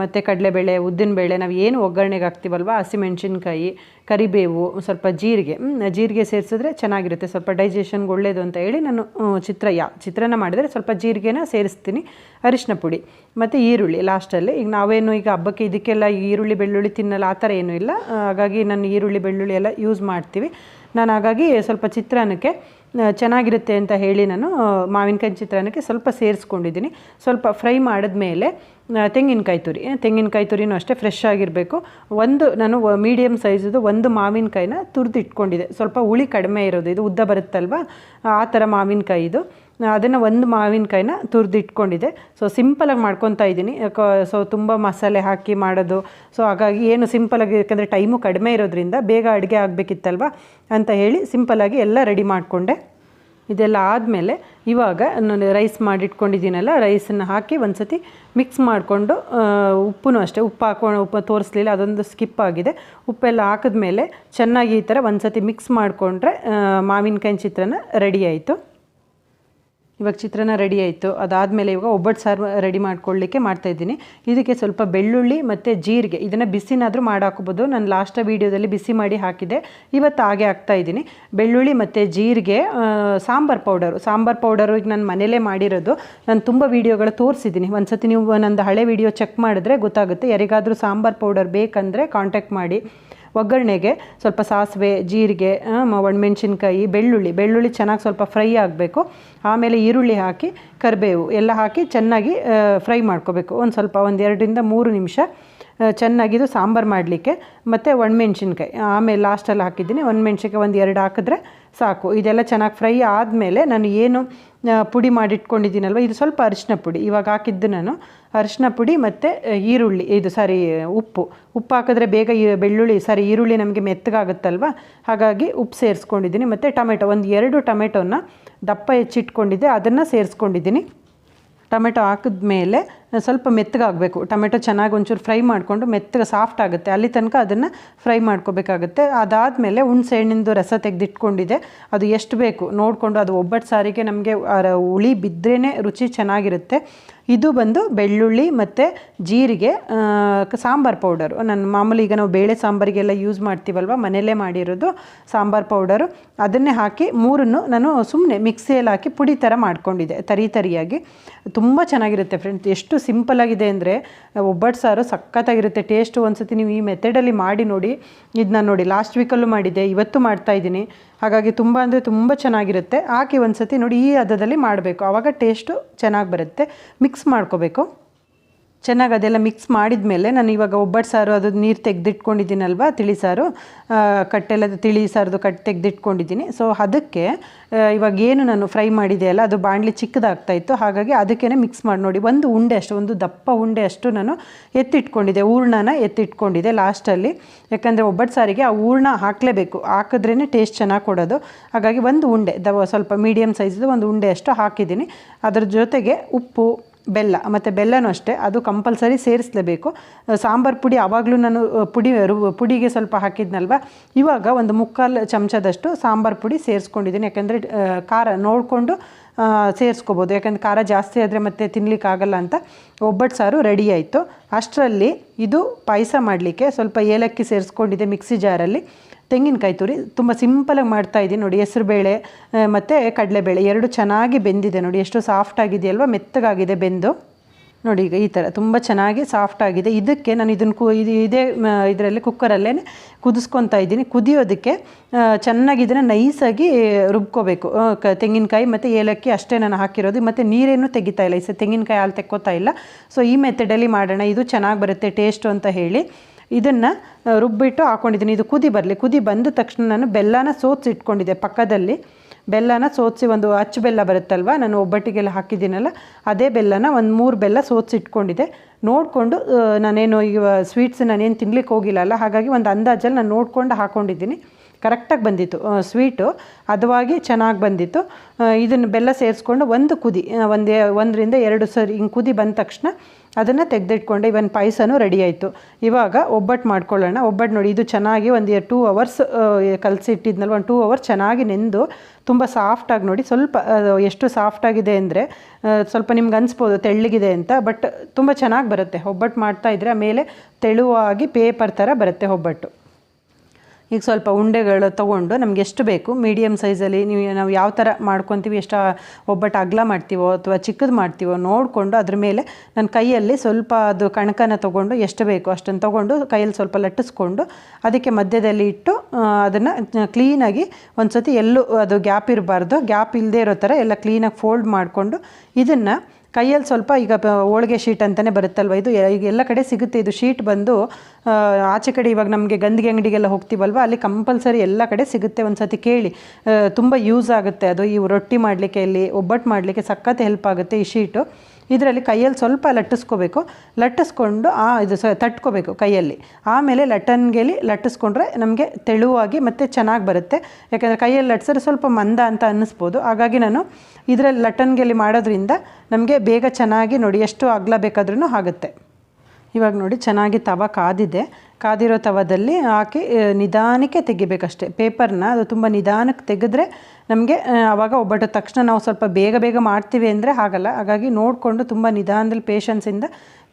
ಮತ್ತು ಕಡಲೆಬೇಳೆ ಉದ್ದಿನಬೇಳೆ ನಾವು ಏನು ಒಗ್ಗರಣೆಗೆ ಹಾಕ್ತೀವಲ್ವ? ಹಸಿಮೆಣ್ಸಿನ್ಕಾಯಿ ಕರಿಬೇವು ಸ್ವಲ್ಪ ಜೀರಿಗೆ. ಜೀರಿಗೆ ಸೇರಿಸಿದ್ರೆ ಚೆನ್ನಾಗಿರುತ್ತೆ. ಸ್ವಲ್ಪ ಡೈಜೆಷನ್ಗೆ ಒಳ್ಳೆಯದು ಅಂತ ಹೇಳಿ ನಾನು ಚಿತ್ರ ಯಾ ಚಿತ್ರಾನ್ನ ಮಾಡಿದರೆ ಸ್ವಲ್ಪ ಜೀರಿಗೆನ ಸೇರಿಸ್ತೀನಿ. ಅರಿಶಿನ ಪುಡಿ ಮತ್ತು ಈರುಳ್ಳಿ ಲಾಸ್ಟಲ್ಲಿ. ಈಗ ನಾವೇನು ಈಗ ಹಬ್ಬಕ್ಕೆ ಇದಕ್ಕೆಲ್ಲ ಈರುಳ್ಳಿ ಬೆಳ್ಳುಳ್ಳಿ ತಿನ್ನಲ್ಲ ಆ ಥರ ಏನೂ ಇಲ್ಲ. ಹಾಗಾಗಿ ನಾನು ಈರುಳ್ಳಿ ಬೆಳ್ಳುಳ್ಳಿ ಎಲ್ಲ ಯೂಸ್ ಮಾಡ್ತೀವಿ. ನಾನು ಹಾಗಾಗಿ ಸ್ವಲ್ಪ ಚಿತ್ರಾನ್ನಕ್ಕೆ ಚೆನ್ನಾಗಿರುತ್ತೆ ಅಂತ ಹೇಳಿ ನಾನು ಮಾವಿನಕಾಯಿ ಚಿತ್ರಾನ್ನಕ್ಕೆ ಸ್ವಲ್ಪ ಸೇರಿಸ್ಕೊಂಡಿದ್ದೀನಿ. ಸ್ವಲ್ಪ ಫ್ರೈ ಮಾಡಿದ್ಮೇಲೆ ಆ, ತೆಂಗಿನಕಾಯಿ ತುರಿ. ತೆಂಗಿನಕಾಯಿ ತುರಿನೂ ಅಷ್ಟೇ ಫ್ರೆಶ್ ಆಗಿರಬೇಕು. ಒಂದು, ನಾನು ಮೀಡಿಯಮ್ ಸೈಜದು ಒಂದು ಮಾವಿನಕಾಯಿನ ತುರಿದು ಇಟ್ಕೊಂಡಿದ್ದೆ ಸ್ವಲ್ಪ ಹುಳಿ ಕಡಿಮೆ ಇರೋದು, ಇದು ಉದ್ದ ಬರುತ್ತಲ್ವ? ಆ ಥರ ಮಾವಿನಕಾಯಿ ಇದು. ಅದನ್ನು ಒಂದು ಮಾವಿನಕಾಯಿನ ತುರಿದು ಇಟ್ಕೊಂಡಿದ್ದೆ ಸೊ ಸಿಂಪಲಾಗಿ ಮಾಡ್ಕೊತಾ ಇದ್ದೀನಿ. ಸೊ ತುಂಬ ಮಸಾಲೆ ಹಾಕಿ ಮಾಡೋದು. ಸೊ ಹಾಗಾಗಿ ಏನು ಸಿಂಪಲಾಗಿ ಯಾಕಂದರೆ ಟೈಮು ಕಡಿಮೆ ಇರೋದ್ರಿಂದ ಬೇಗ ಅಡುಗೆ ಆಗಬೇಕಿತ್ತಲ್ವ? ಅಂತ ಹೇಳಿ ಸಿಂಪಲಾಗಿ ಎಲ್ಲ ರೆಡಿ ಮಾಡಿಕೊಂಡೆ. ಇದೆಲ್ಲ ಆದಮೇಲೆ ಇವಾಗ ನಾನು ರೈಸ್ ಮಾಡಿಟ್ಕೊಂಡಿದ್ದೀನಲ್ಲ ರೈಸನ್ನು ಹಾಕಿ ಒಂದು ಸತಿ ಮಿಕ್ಸ್ ಮಾಡಿಕೊಂಡು ಉಪ್ಪು ಅಷ್ಟೇ, ಉಪ್ಪು ಹಾಕೊಂಡು ಉಪ್ಪು ತೋರಿಸ್ಲಿಲ್ಲ, ಅದೊಂದು ಸ್ಕಿಪ್ ಆಗಿದೆ. ಉಪ್ಪೆಲ್ಲ ಹಾಕಿದ್ಮೇಲೆ ಚೆನ್ನಾಗಿ ಈ ಥರ ಒಂದು ಸತಿ ಮಿಕ್ಸ್ ಮಾಡಿಕೊಂಡ್ರೆ ಮಾವಿನಕಾಯಿ ಚಿತ್ರಾನ್ನ ರೆಡಿ ಆಯಿತು. ಇವಾಗ ಚಿತ್ರಾನ್ನ ರೆಡಿ ಆಯಿತು. ಅದಾದಮೇಲೆ ಇವಾಗ ಒಬ್ಬಟ್ಟು ಸಾರು ರೆಡಿ ಮಾಡ್ಕೊಳ್ಳಿಕ್ಕೆ ಮಾಡ್ತಾಯಿದ್ದೀನಿ ಇದಕ್ಕೆ ಸ್ವಲ್ಪ ಬೆಳ್ಳುಳ್ಳಿ ಮತ್ತು ಜೀರಿಗೆ, ಇದನ್ನು ಬಿಸಿನಾದರೂ ಮಾಡಿ ಹಾಕ್ಬೋದು ನಾನು ಲಾಸ್ಟ ವೀಡಿಯೋದಲ್ಲಿ ಬಿಸಿ ಮಾಡಿ ಹಾಕಿದೆ ಇವತ್ತು ಹಾಗೆ ಹಾಕ್ತಾ ಇದ್ದೀನಿ. ಬೆಳ್ಳುಳ್ಳಿ ಮತ್ತು ಜೀರಿಗೆ ಸಾಂಬಾರ್ ಪೌಡರು ಸಾಂಬಾರು ಪೌಡರು ಈಗ ನಾನು ಮನೇಲೇ ಮಾಡಿರೋದು. ನಾನು ತುಂಬ ವೀಡಿಯೋಗಳು ತೋರಿಸಿದ್ದೀನಿ. ಒಂದು ಸತಿ ನೀವು ನಂದು ಹಳೆ ವೀಡಿಯೋ ಚೆಕ್ ಮಾಡಿದ್ರೆ ಗೊತ್ತಾಗುತ್ತೆ. ಯಾರಿಗಾದರೂ ಸಾಂಬಾರು ಪೌಡರ್ ಬೇಕಂದರೆ ಕಾಂಟ್ಯಾಕ್ಟ್ ಮಾಡಿ. ಒಗ್ಗರಣೆಗೆ ಸ್ವಲ್ಪ ಸಾಸಿವೆ, ಜೀರಿಗೆ ಒಣಮೆಣ್ಸಿನ್ಕಾಯಿ, ಬೆಳ್ಳುಳ್ಳಿ. ಬೆಳ್ಳುಳ್ಳಿ ಚೆನ್ನಾಗಿ ಸ್ವಲ್ಪ ಫ್ರೈ ಆಗಬೇಕು. ಆಮೇಲೆ ಈರುಳ್ಳಿ ಹಾಕಿ, ಕರಿಬೇವು ಎಲ್ಲ ಹಾಕಿ ಚೆನ್ನಾಗಿ ಫ್ರೈ ಮಾಡ್ಕೋಬೇಕು. ಒಂದು ಸ್ವಲ್ಪ, ಒಂದು ಎರಡರಿಂದ ಮೂರು ನಿಮಿಷ ಚೆನ್ನಾಗಿದ್ದು ಚೆನ್ನಾಗಿದು ಸಾಂಬಾರು ಮಾಡಲಿಕ್ಕೆ. ಮತ್ತು ಒಣಮೆಣ್ಸಿನ್ಕಾಯಿ. ಆಮೇಲೆ ಲಾಸ್ಟಲ್ಲಿ ಹಾಕಿದ್ದೀನಿ. ಒಣಮೆಣ್ಸಿನ್ಕಾಯಿ ಒಂದು ಎರಡು ಹಾಕಿದ್ರೆ ಸಾಕು. ಇದೆಲ್ಲ ಚೆನ್ನಾಗಿ ಫ್ರೈ ಆದಮೇಲೆ ನಾನು ಏನು ಪುಡಿ ಮಾಡಿಟ್ಕೊಂಡಿದ್ದೀನಲ್ವ? ಇದು ಸ್ವಲ್ಪ ಅರಿಶಿನ ಪುಡಿ. ಇವಾಗ ಹಾಕಿದ್ದು ನಾನು ಅರಿಶಿನ ಪುಡಿ ಮತ್ತು ಈರುಳ್ಳಿ, ಇದು ಸಾರಿ, ಉಪ್ಪು. ಉಪ್ಪು ಹಾಕಿದ್ರೆ ಬೇಗ ಈ ಬೆಳ್ಳುಳ್ಳಿ, ಸಾರಿ, ಈರುಳ್ಳಿ ನಮಗೆ ಮೆತ್ತಗಾಗುತ್ತಲ್ವ? ಹಾಗಾಗಿ ಉಪ್ಪು ಸೇರಿಸ್ಕೊಂಡಿದ್ದೀನಿ. ಮತ್ತು ಟೊಮೆಟೊ, ಒಂದು ಎರಡು ಟೊಮೆಟೊನ ದಪ್ಪ ಹೆಚ್ಚಿಟ್ಕೊಂಡಿದ್ದೆ, ಅದನ್ನು ಸೇರಿಸ್ಕೊಂಡಿದ್ದೀನಿ. ಟೊಮೆಟೊ ಹಾಕಿದ್ಮೇಲೆ ಸ್ವಲ್ಪ ಮೆತ್ತಗಾಗಬೇಕು. ಟೊಮೆಟೊ ಚೆನ್ನಾಗಿ ಒಂಚೂರು ಫ್ರೈ ಮಾಡಿಕೊಂಡು ಮೆತ್ತಗೆ, ಸಾಫ್ಟ್ ಆಗುತ್ತೆ. ಅಲ್ಲಿ ತನಕ ಅದನ್ನು ಫ್ರೈ ಮಾಡ್ಕೋಬೇಕಾಗುತ್ತೆ. ಅದಾದಮೇಲೆ ಹುಣಸೆ ಹಣ್ಣಿಂದು ರಸ ತೆಗೆದಿಟ್ಕೊಂಡಿದೆ ಅದು ಎಷ್ಟು ಬೇಕು ನೋಡಿಕೊಂಡು, ಅದು ಒಬ್ಬಟ್ಟು ಸಾರಿಗೆ ನಮಗೆ ಹುಳಿ ಬಿದ್ದರೇ ರುಚಿ ಚೆನ್ನಾಗಿರುತ್ತೆ. ಇದು ಬಂದು ಬೆಳ್ಳುಳ್ಳಿ ಮತ್ತು ಜೀರಿಗೆ ಸಾಂಬಾರ್ ಪೌಡರು. ನಾನು ಮಾಮೂಲಿ ಈಗ ನಾವು ಬೇಳೆ ಸಾಂಬಾರಿಗೆಲ್ಲ ಯೂಸ್ ಮಾಡ್ತೀವಲ್ವ? ಮನೆಯಲ್ಲೇ ಮಾಡಿರೋದು ಸಾಂಬಾರ್ ಪೌಡರು. ಅದನ್ನೇ ಹಾಕಿ ಮೂರನ್ನು ನಾನು ಸುಮ್ಮನೆ ಮಿಕ್ಸಿಯಲ್ಲಿ ಹಾಕಿ ಪುಡಿ ಥರ ಮಾಡ್ಕೊಂಡಿದ್ದೆ, ತರಿ ತರಿಯಾಗಿ. ತುಂಬ ಚೆನ್ನಾಗಿರುತ್ತೆ ಫ್ರೆಂಡ್ಸ್ ಎಷ್ಟು ಸಿಂಪಲ್ ಆಗಿದೆ ಅಂದರೆ, ಒಬ್ಬಟ್ಟು ಸಾರು ಸಖತ್ತಾಗಿರುತ್ತೆ. ಟೇಸ್ಟು ಒಂದ್ಸತಿ ನೀವು ಈ ಮೆಥಡಲ್ಲಿ ಮಾಡಿ ನೋಡಿ. ಇದು ನಾನು ನೋಡಿ ಲಾಸ್ಟ್ ವೀಕಲ್ಲೂ ಮಾಡಿದ್ದೆ, ಇವತ್ತು ಮಾಡ್ತಾ ಇದ್ದೀನಿ. ಹಾಗಾಗಿ ತುಂಬ ಅಂದರೆ ತುಂಬ ಚೆನ್ನಾಗಿರುತ್ತೆ. ಹಾಕಿ ಒಂದ್ಸತಿ ನೋಡಿ ಈ ಹದದಲ್ಲಿ ಮಾಡಬೇಕು. ಆವಾಗ ಟೇಸ್ಟು ಚೆನ್ನಾಗಿ ಬರುತ್ತೆ. ಮಿಕ್ಸ್ ಮಾಡ್ಕೋಬೇಕು. ಚೆನ್ನಾಗಿ ಅದೆಲ್ಲ ಮಿಕ್ಸ್ ಮಾಡಿದ ಮೇಲೆ ನಾನು ಇವಾಗ ಒಬ್ಬಟ್ಟು ಸಾರು ಅದು ನೀರು ತೆಗೆದಿಟ್ಕೊಂಡಿದ್ದೀನಲ್ವ, ತಿಳಿ ಸಾರು. ಕಟ್ಟೆಲ್ಲ ತಿಳಿ ಸಾರದು ಕಟ್ಟು ತೆಗೆದಿಟ್ಕೊಂಡಿದ್ದೀನಿ. ಸೊ ಅದಕ್ಕೆ ಇವಾಗ ಏನು ನಾನು ಫ್ರೈ ಮಾಡಿದೆ ಅಲ್ಲ, ಅದು ಬಾಣಲಿ ಚಿಕ್ಕದಾಗ್ತಾ ಇತ್ತು. ಹಾಗಾಗಿ ಅದಕ್ಕೇ ಮಿಕ್ಸ್ ಮಾಡಿ ನೋಡಿ. ಒಂದು ಉಂಡೆ ಅಷ್ಟು, ಒಂದು ದಪ್ಪ ಉಂಡೆ ಅಷ್ಟು ನಾನು ಎತ್ತಿಟ್ಕೊಂಡಿದ್ದೆ. ಹೂರ್ಣನ ಎತ್ತಿಟ್ಕೊಂಡಿದ್ದೆ ಲಾಸ್ಟಲ್ಲಿ ಯಾಕಂದರೆ ಒಬ್ಬಟ್ಟು ಸಾರಿಗೆ ಆ ಹೂರ್ಣ ಹಾಕಲೇಬೇಕು. ಹಾಕಿದ್ರೇ ಟೇಸ್ಟ್ ಚೆನ್ನಾಗಿ ಕೊಡೋದು. ಹಾಗಾಗಿ ಒಂದು ಉಂಡೆ, ದವ ಸ್ವಲ್ಪ ಮೀಡಿಯಮ್ ಸೈಜ್ದು ಒಂದು ಉಂಡೆ ಅಷ್ಟು ಹಾಕಿದ್ದೀನಿ. ಅದರ ಜೊತೆಗೆ ಉಪ್ಪು ಬೆಲ್ಲ, ಮತ್ತು ಬೆಲ್ಲನೂ ಅಷ್ಟೇ, ಅದು ಕಂಪಲ್ಸರಿ ಸೇರಿಸಲೇಬೇಕು. ಸಾಂಬಾರು ಪುಡಿ ಆವಾಗಲೂ ನಾನು ಪುಡಿ ಪುಡಿಗೆ ಸ್ವಲ್ಪ ಹಾಕಿದ್ನಲ್ವ? ಇವಾಗ ಒಂದು ಮುಕ್ಕಾಲು ಚಮಚದಷ್ಟು ಸಾಂಬಾರು ಪುಡಿ ಸೇರಿಸ್ಕೊಂಡಿದ್ದೀನಿ. ಯಾಕೆಂದರೆ ಖಾರ ನೋಡಿಕೊಂಡು ಸೇರಿಸ್ಕೋಬೋದು. ಯಾಕಂದರೆ ಖಾರ ಜಾಸ್ತಿ ಆದರೆ ಮತ್ತೆ ತಿನ್ನಲಿಕ್ಕೆ ಆಗಲ್ಲ ಅಂತ ಒಬ್ಬಟ್ಟು ಸಾರು ರೆಡಿ ಆಯಿತು. ಅಷ್ಟರಲ್ಲಿ ಇದು ಪಾಯಸ ಮಾಡಲಿಕ್ಕೆ ಸ್ವಲ್ಪ ಏಲಕ್ಕಿ ಸೇರಿಸ್ಕೊಂಡಿದ್ದೆ ಮಿಕ್ಸಿ ಜಾರಲ್ಲಿ. ತೆಂಗಿನಕಾಯಿ ತುರಿ ತುಂಬ ಸಿಂಪಲಾಗಿ ಮಾಡ್ತಾ ಇದ್ದೀನಿ ನೋಡಿ ಹೆಸರುಬೇಳೆ ಮತ್ತು ಕಡಲೆಬೇಳೆ ಎರಡು ಚೆನ್ನಾಗಿ ಬೆಂದಿದೆ. ನೋಡಿ, ಎಷ್ಟು ಸಾಫ್ಟ್ ಆಗಿದೆಯಲ್ವ? ಮೆತ್ತಗಾಗಿದೆ ಬೆಂದು. ನೋಡಿ, ಈಗ ಈ ಥರ ತುಂಬ ಚೆನ್ನಾಗಿ ಸಾಫ್ಟ್ ಆಗಿದೆ. ಇದಕ್ಕೆ ನಾನು ಇದನ್ನು ಕು, ಇದು ಇದೇ ಇದರಲ್ಲಿ ಕುಕ್ಕರಲ್ಲೇ ಕುದಿಸ್ಕೊತಾ ಇದ್ದೀನಿ. ಕುದಿಯೋದಕ್ಕೆ ಚೆನ್ನಾಗಿ ಇದನ್ನು ನೈಸಾಗಿ ರುಬ್ಕೋಬೇಕು. ಕ, ತೆಂಗಿನಕಾಯಿ ಮತ್ತು ಏಲಕ್ಕಿ ಅಷ್ಟೇ ನಾನು ಹಾಕಿರೋದು. ಮತ್ತು ನೀರೇನು ತೆಗಿತಾ ಇಲ್ಲ. ಈ ತೆಂಗಿನಕಾಯಿ ಹಾಲು ತೆಕ್ಕೋತಾ ಇಲ್ಲ. ಸೊ ಈ ಮೆಥಡಲ್ಲಿ ಮಾಡೋಣ. ಇದು ಚೆನ್ನಾಗಿ ಬರುತ್ತೆ ಟೇಸ್ಟು ಅಂತ ಹೇಳಿ. ಇದನ್ನು ರುಬ್ಬಿಟ್ಟು ಹಾಕೊಂಡಿದ್ದೀನಿ. ಇದು ಕುದಿ ಬರಲಿ. ಕುದಿ ಬಂದ ತಕ್ಷಣ ನಾನು ಬೆಲ್ಲನ ಸೋತ್ಸಿ ಇಟ್ಕೊಂಡಿದ್ದೆ ಪಕ್ಕದಲ್ಲಿ. ಬೆಲ್ಲನ ಸೋಸಿ ಒಂದು ಅಚ್ಚು ಬೆಲ್ಲ ಬರುತ್ತಲ್ವ? ನಾನು ಒಬ್ಬಟ್ಟಿಗೆಲ್ಲ ಹಾಕಿದ್ದೀನಲ್ಲ, ಅದೇ ಬೆಲ್ಲನ ಒಂದು ಮೂರು ಬೆಲ್ಲ ಸೋತ್ಸಿ ಇಟ್ಕೊಂಡಿದ್ದೆ. ನೋಡಿಕೊಂಡು ನಾನೇನು ಈಗ ಸ್ವೀಟ್ಸ್ ನಾನೇನು ತಿನ್ಲಿಕ್ಕೆ ಹೋಗಿಲ್ಲ ಅಲ್ಲ? ಹಾಗಾಗಿ ಒಂದು ಅಂದಾಜಲ್ಲಿ ನಾನು ನೋಡಿಕೊಂಡು ಹಾಕ್ಕೊಂಡಿದ್ದೀನಿ ಕರೆಕ್ಟಾಗಿ ಬಂದಿತ್ತು ಸ್ವೀಟು ಹದವಾಗಿ ಚೆನ್ನಾಗಿ ಬಂದಿತ್ತು. ಇದನ್ನು ಬೆಲ್ಲ ಸೇರಿಸ್ಕೊಂಡು ಒಂದು ಕುದಿ ಒಂದೇ, ಒಂದರಿಂದ ಎರಡು ಸರಿ, ಹಿಂಗೆ ಕುದಿ ಬಂದ ತಕ್ಷಣ ಅದನ್ನು ತೆಗೆದಿಟ್ಕೊಂಡೆ ಇವನ್ ಪಾಯಸನೂ ರೆಡಿ ಆಯಿತು. ಇವಾಗ ಒಬ್ಬಟ್ಟು ಮಾಡ್ಕೊಳ್ಳೋಣ. ಒಬ್ಬಟ್ಟು ನೋಡಿ, ಇದು ಚೆನ್ನಾಗಿ ಒಂದು ಟೂ ಅವರ್ಸ್ ಕಲಸಿ ಇಟ್ಟಿದ್ನಲ್ಲ ಒಂದು ಟೂ ಅವರ್ಸ್ ಚೆನ್ನಾಗಿ ನೆಂದು ತುಂಬ ಸಾಫ್ಟಾಗಿ ನೋಡಿ, ಸ್ವಲ್ಪ ಎಷ್ಟು ಸಾಫ್ಟಾಗಿದೆ ಅಂದರೆ ಸ್ವಲ್ಪ ನಿಮ್ಗೆ ಅನಿಸ್ಬೋದು ತೆಳ್ಳಗಿದೆ ಅಂತ, ಬಟ್ ತುಂಬ ಚೆನ್ನಾಗಿ ಬರುತ್ತೆ. ಒಬ್ಬಟ್ಟು ಮಾಡ್ತಾ ಇದ್ರೆ ಆಮೇಲೆ ತೆಳುವಾಗಿ ಪೇಪರ್ ಥರ ಬರುತ್ತೆ ಒಬ್ಬಟ್ಟು. ಈಗ ಸ್ವಲ್ಪ ಉಂಡೆಗಳು ತೊಗೊಂಡು ನಮ್ಗೆ ಎಷ್ಟು ಬೇಕು? ಮೀಡಿಯಮ್ ಸೈಜಲ್ಲಿ ನೀವು ನಾವು ಯಾವ ಥರ ಮಾಡ್ಕೊತೀವಿ? ಎಷ್ಟು ಒಬ್ಬಟ್ಟು ಅಗಲ ಮಾಡ್ತೀವೋ ಅಥವಾ ಚಿಕ್ಕದು ಮಾಡ್ತೀವೋ ನೋಡಿಕೊಂಡು ಅದ್ರ ಮೇಲೆ ನನ್ನ ಕೈಯಲ್ಲಿ ಸ್ವಲ್ಪ ಅದು ಕಣಕನ ತೊಗೊಂಡು ಎಷ್ಟು ಬೇಕು ಅಷ್ಟನ್ನು ತೊಗೊಂಡು ಕೈಯಲ್ಲಿ ಸ್ವಲ್ಪ ಲಟ್ಟಿಸ್ಕೊಂಡು ಅದಕ್ಕೆ ಮಧ್ಯದಲ್ಲಿ ಇಟ್ಟು ಅದನ್ನು ಕ್ಲೀನಾಗಿ ಒಂದು ಸತಿ ಎಲ್ಲೂ ಅದು ಗ್ಯಾಪ್ ಇರಬಾರ್ದು. ಗ್ಯಾಪ್ ಇಲ್ಲದೆ ಇರೋ ಥರ ಎಲ್ಲ ಕ್ಲೀನಾಗಿ ಫೋಲ್ಡ್ ಮಾಡಿಕೊಂಡು ಇದನ್ನು ಕೈಯಲ್ಲಿ ಸ್ವಲ್ಪ ಈಗ ಹೋಳಿಗೆ ಶೀಟ್ ಅಂತಲೇ ಬರುತ್ತಲ್ವ? ಇದು ಈಗ ಎಲ್ಲ ಕಡೆ ಸಿಗುತ್ತೆ. ಇದು ಶೀಟ್ ಬಂದು ಆಚೆ ಕಡೆ ಇವಾಗ ನಮಗೆ ಗಂದಿಗೆ ಅಂಗಡಿಗೆಲ್ಲ ಹೋಗ್ತೀವಲ್ವ? ಅಲ್ಲಿ ಕಂಪಲ್ಸರಿ ಎಲ್ಲ ಕಡೆ ಸಿಗುತ್ತೆ ಒಂದು ಸತಿ ಕೇಳಿ ತುಂಬ ಯೂಸ್ ಆಗುತ್ತೆ ಅದು. ಈ ರೊಟ್ಟಿ ಮಾಡಲಿಕ್ಕೆ ಇಲ್ಲಿ ಒಬ್ಬಟ್ಟು ಮಾಡಲಿಕ್ಕೆ ಸಖತ್ ಹೆಲ್ಪ್ ಆಗುತ್ತೆ ಈ ಶೀಟು. ಇದರಲ್ಲಿ ಕೈಯಲ್ಲಿ ಸ್ವಲ್ಪ ಲಟ್ಟಿಸ್ಕೋಬೇಕು. ಲಟ್ಟಿಸ್ಕೊಂಡು, ಆ, ಇದು ಸ, ತಟ್ಕೋಬೇಕು ಕೈಯಲ್ಲಿ. ಆಮೇಲೆ ಲಟ್ಟನ್ಗೆಲಿ ಲಟ್ಟಿಸ್ಕೊಂಡ್ರೆ ನಮಗೆ ತೆಳುವಾಗಿ ಮತ್ತು ಚೆನ್ನಾಗಿ ಬರುತ್ತೆ. ಯಾಕಂದರೆ ಕೈಯಲ್ಲಿ ಲಟ್ಸಿದ್ರೆ ಸ್ವಲ್ಪ ಮಂದ ಅಂತ ಅನ್ನಿಸ್ಬೋದು. ಹಾಗಾಗಿ ನಾನು ಇದರಲ್ಲಿ ಲಟ್ಟನ್ಗೆಲಿ ಮಾಡೋದ್ರಿಂದ ನಮಗೆ ಬೇಗ ಚೆನ್ನಾಗಿ ನೋಡಿ, ಎಷ್ಟು ಅಗಲ ಬೇಕಾದ್ರೂ ಆಗುತ್ತೆ. ಇವಾಗ ನೋಡಿ ಚೆನ್ನಾಗಿ ತವ ಕಾದಿದೆ. ಕಾದಿರೋ ತವದಲ್ಲಿ ಹಾಕಿ ನಿಧಾನಕ್ಕೆ ತೆಗಿಬೇಕಷ್ಟೆ. ಪೇಪರ್ನ ಅದು ತುಂಬ ನಿಧಾನಕ್ಕೆ ತೆಗೆದ್ರೆ ನಮಗೆ ಆವಾಗ ಒಬ್ಬಟ್ಟು ತಕ್ಷಣ ನಾವು ಸ್ವಲ್ಪ ಬೇಗ ಬೇಗ ಮಾಡ್ತೀವಿ ಅಂದರೆ ಆಗಲ್ಲ ಹಾಗಾಗಿ ನೋಡಿಕೊಂಡು ತುಂಬ ನಿಧಾನದಲ್ಲಿ ಪೇಷನ್ಸಿಂದ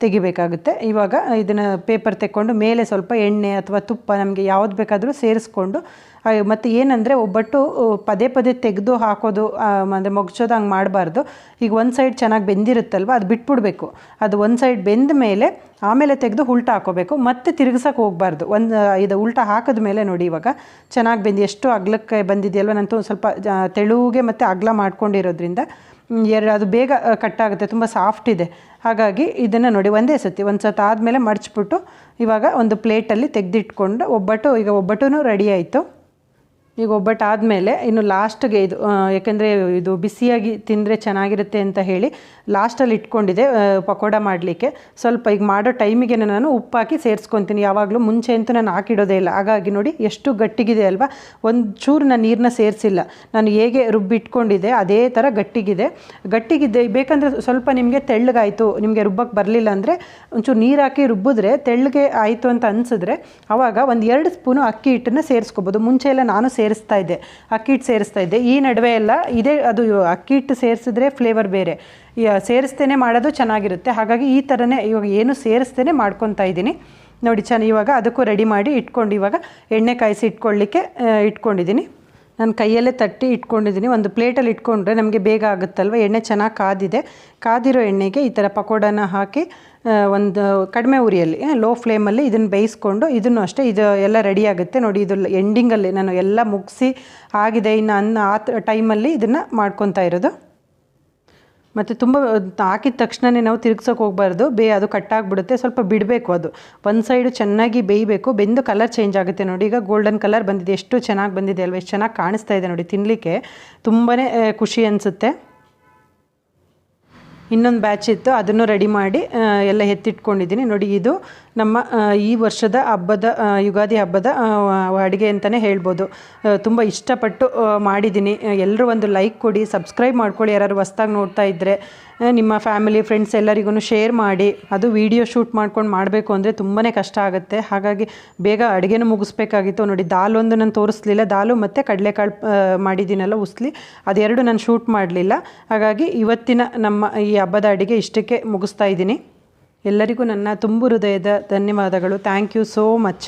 ತೆಗಿಬೇಕಾಗುತ್ತೆ. ಇವಾಗ ಇದನ್ನು ಪೇಪರ್ ತೆಕ್ಕೊಂಡು ಮೇಲೆ ಸ್ವಲ್ಪ ಎಣ್ಣೆ ಅಥವಾ ತುಪ್ಪ ನಮಗೆ ಯಾವ್ದು ಬೇಕಾದರೂ ಸೇರಿಸ್ಕೊಂಡು ಮತ್ತು ಏನಂದರೆ ಒಬ್ಬಟ್ಟು ಪದೇ ಪದೇ ತೆಗೆದು ಹಾಕೋದು ಅಂದರೆ ಮೊಗ್ಚೋದು ಹಂಗೆ ಮಾಡಬಾರ್ದು. ಈಗ ಒಂದು ಸೈಡ್ ಚೆನ್ನಾಗಿ ಬೆಂದಿರುತ್ತಲ್ವ, ಅದು ಬಿಟ್ಬಿಡ್ಬೇಕು. ಅದು ಒಂದು ಸೈಡ್ ಬೆಂದ ಮೇಲೆ ಆಮೇಲೆ ತೆಗೆದು ಉಲ್ಟಾ ಹಾಕೋಬೇಕು. ಮತ್ತೆ ತಿರುಗಿಸೋಕೆ ಹೋಗಬಾರ್ದು. ಒಂದು ಇದು ಉಲ್ಟಾ ಹಾಕಿದ ಮೇಲೆ ನೋಡಿ ಇವಾಗ. ಚೆನ್ನಾಗಿ ಬೆಂದು, ಎಷ್ಟು ಅಗ್ಲಕ್ಕೆ ಬಂದಿದೆಯಲ್ವ ನಾನು ಸ್ವಲ್ಪ ತೆಳುಗೆ ಮತ್ತು ಅಗಲ ಮಾಡ್ಕೊಂಡಿರೋದ್ರಿಂದ ಎರಡು, ಅದು ಬೇಗ ಕಟ್ಟಾಗುತ್ತೆ ತುಂಬ ಸಾಫ್ಟ್ ಇದೆ. ಹಾಗಾಗಿ ಇದನ್ನು ನೋಡಿ, ಒಂದೇ ಸತಿ, ಒಂದು ಸತಿ ಆದಮೇಲೆ ಮಡಚ್ಬಿಟ್ಟು ಇವಾಗ ಒಂದು ಪ್ಲೇಟಲ್ಲಿ ತೆಗೆದಿಟ್ಕೊಂಡು ಒಬ್ಬಟ್ಟು, ಈಗ ಒಬ್ಬಟ್ಟು ರೆಡಿ ಆಯಿತು. ಈಗ ಒಬ್ಬಟ್ಟು ಆದಮೇಲೆ ಇನ್ನು ಲಾಸ್ಟ್ಗೆ ಇದು ಏಕೆಂದರೆ ಯಾಕೆಂದರೆ ಇದು ಬಿಸಿಯಾಗಿ ತಿಂದರೆ ಚೆನ್ನಾಗಿರುತ್ತೆ ಅಂತ ಹೇಳಿ ಲಾಸ್ಟಲ್ಲಿ ಇಟ್ಕೊಂಡಿದ್ದೆ ಪಕೋಡ ಮಾಡಲಿಕ್ಕೆ. ಸ್ವಲ್ಪ ಈಗ ಮಾಡೋ ಟೈಮಿಗೆ ನಾನು ಉಪ್ಪು ಹಾಕಿ ಸೇರಿಸ್ಕೊತೀನಿ. ಯಾವಾಗಲೂ ಮುಂಚೆ ಅಂತೂ ನಾನು ಹಾಕಿಡೋದೇ ಇಲ್ಲ. ಹಾಗಾಗಿ ನೋಡಿ ಎಷ್ಟು ಗಟ್ಟಿಗಿದೆ ಅಲ್ವಾ? ಒಂದು ಚೂರು ನಾನು ನೀರನ್ನ ಸೇರಿಸಿಲ್ಲ. ನಾನು ಹೇಗೆ ರುಬ್ಬಿಟ್ಕೊಂಡಿದ್ದೆ ಅದೇ ಥರ ಗಟ್ಟಿಗಿದೆ. ಗಟ್ಟಿಗಿದೆ, ಬೇಕಂದರೆ ಸ್ವಲ್ಪ ನಿಮಗೆ ತೆಳ್ಳಗಾಯಿತು, ನಿಮಗೆ ರುಬ್ಬಕ್ಕೆ ಬರಲಿಲ್ಲ ಅಂದರೆ ಒಂಚೂರು ನೀರು ಹಾಕಿ ರುಬ್ಬಿದ್ರೆ ತೆಳ್ಳಗೆ ಆಯಿತು ಅಂತ ಅನಿಸಿದ್ರೆ ಆವಾಗ ಒಂದು ಎರಡು ಸ್ಪೂನು ಅಕ್ಕಿ ಹಿಟ್ಟನ್ನು ಸೇರಿಸ್ಕೋಬೋದು. ಮುಂಚೆ ಎಲ್ಲ ನಾನು ಸೇರಿಸ್ತಾ ಇದ್ದೆ ಅಕ್ಕಿ ಹಿಟ್ಟು ಸೇರಿಸ್ತಾ ಇದ್ದೆ ಈ ನಡುವೆ ಎಲ್ಲ ಇದೇ ಅದು ಅಕ್ಕಿ ಹಿಟ್ಟು ಸೇರಿಸಿದ್ರೆ ಫ್ಲೇವರ್ ಬೇರೆ. ಸೇರಿಸ್ತೇನೆ ಮಾಡೋದು ಚೆನ್ನಾಗಿರುತ್ತೆ. ಹಾಗಾಗಿ ಈ ಥರನೇ ಇವಾಗ ಏನು ಸೇರಿಸ್ತೇನೆ ಮಾಡ್ಕೊತಾ ಇದ್ದೀನಿ. ನೋಡಿ ಚೆನ್ನ ಇವಾಗ ಅದಕ್ಕೂ ರೆಡಿ ಮಾಡಿ ಇಟ್ಕೊಂಡು ಇವಾಗ ಎಣ್ಣೆ ಕಾಯಿಸಿ ಇಟ್ಕೊಳ್ಳಿಕ್ಕೆ ಇಟ್ಕೊಂಡಿದ್ದೀನಿ. ನಾನು ಕೈಯಲ್ಲೇ ತಟ್ಟಿ ಇಟ್ಕೊಂಡಿದ್ದೀನಿ. ಒಂದು ಪ್ಲೇಟಲ್ಲಿ ಇಟ್ಕೊಂಡ್ರೆ ನಮಗೆ ಬೇಗ ಆಗುತ್ತಲ್ವ? ಎಣ್ಣೆ ಚೆನ್ನಾಗಿ ಕಾದಿದೆ. ಕಾದಿರೋ ಎಣ್ಣೆಗೆ ಈ ಥರ ಪಕೋಡನ ಹಾಕಿ ಒಂದು ಕಡಿಮೆ ಉರಿಯಲ್ಲಿ ಲೋ ಫ್ಲೇಮಲ್ಲಿ ಇದನ್ನು ಬೇಯಿಸ್ಕೊಂಡು ಇದನ್ನು ಅಷ್ಟೇ ಇದು ಎಲ್ಲ ರೆಡಿ ಆಗುತ್ತೆ. ನೋಡಿ, ಇದು ಎಂಡಿಂಗಲ್ಲಿ ನಾನು ಎಲ್ಲ ಮುಗಿಸಿ ಆಗಿದೆ. ಇನ್ನು ಅನ್ನ ಆ ಟೈಮಲ್ಲಿ ಇದನ್ನು ಮಾಡ್ಕೊತಾ ಇರೋದು. ಮತ್ತು ತುಂಬ ಹಾಕಿದ ತಕ್ಷಣವೇ ನಾವು ತಿರುಗ್ಸೋಕೆ ಹೋಗಬಾರ್ದು. ಬೇ, ಅದು ಕಟ್ಟಾಗ್ಬಿಡುತ್ತೆ ಸ್ವಲ್ಪ ಬಿಡಬೇಕು ಅದು. ಒಂದು ಸೈಡು ಚೆನ್ನಾಗಿ ಬೇಯಬೇಕು. ಬೆಂದು ಕಲರ್ ಚೇಂಜ್ ಆಗುತ್ತೆ. ನೋಡಿ, ಈಗ ಗೋಲ್ಡನ್ ಕಲರ್ ಬಂದಿದೆ. ಎಷ್ಟು ಚೆನ್ನಾಗಿ ಬಂದಿದೆ ಅಲ್ವಾ? ಎಷ್ಟು ಚೆನ್ನಾಗಿ ಕಾಣಿಸ್ತಾ ಇದೆ ನೋಡಿ ತಿನ್ನಲಿಕ್ಕೆ ತುಂಬಾ ಖುಷಿ ಅನಿಸುತ್ತೆ. ಇನ್ನೊಂದು ಬ್ಯಾಚ್ ಇತ್ತು, ಅದನ್ನು ರೆಡಿ ಮಾಡಿ ಎಲ್ಲ ಎತ್ತಿಟ್ಕೊಂಡಿದ್ದೀನಿ. ನೋಡಿ, ಇದು ನಮ್ಮ ಈ ವರ್ಷದ ಹಬ್ಬದ ಯುಗಾದಿ ಹಬ್ಬದ ಅಡುಗೆ ಅಂತಲೇ ಹೇಳ್ಬೋದು. ತುಂಬ ಇಷ್ಟಪಟ್ಟು ಮಾಡಿದ್ದೀನಿ. ಎಲ್ಲರೂ ಒಂದು ಲೈಕ್ ಕೊಡಿ ಸಬ್ಸ್ಕ್ರೈಬ್ ಮಾಡ್ಕೊಳ್ಳಿ. ಯಾರು ಹೊಸ್ದಾಗಿ ನೋಡ್ತಾ ಇದ್ದರೆ ನಿಮ್ಮ ಫ್ಯಾಮಿಲಿ ಫ್ರೆಂಡ್ಸ್ ಎಲ್ಲರಿಗೂ ಶೇರ್ ಮಾಡಿ, ಅದು ವಿಡಿಯೋ ಶೂಟ್ ಮಾಡ್ಕೊಂಡು ಮಾಡಬೇಕು ಅಂದರೆ ತುಂಬಾ ಕಷ್ಟ ಆಗುತ್ತೆ. ಹಾಗಾಗಿ ಬೇಗ ಅಡುಗೆನೂ ಮುಗಿಸ್ಬೇಕಾಗಿತ್ತು. ನೋಡಿ, ದಾಲ್ ಒಂದು ನಾನು ತೋರಿಸ್ಲಿಲ್ಲ. ದಾಲು ಮತ್ತು ಕಡಲೆಕಾಳು ಮಾಡಿದ್ದೀನಲ್ಲ ಉಸ್ಲಿ. ಅದೆರಡು ನಾನು ಶೂಟ್ ಮಾಡಲಿಲ್ಲ. ಹಾಗಾಗಿ ಇವತ್ತಿನ ನಮ್ಮ ಈ ಹಬ್ಬದ ಅಡುಗೆ ಇಷ್ಟಕ್ಕೆ ಮುಗಿಸ್ತಾ ಇದ್ದೀನಿ. ಎಲ್ಲರಿಗೂ ನನ್ನ ತುಂಬು ಹೃದಯದ ಧನ್ಯವಾದಗಳು. Thank you so much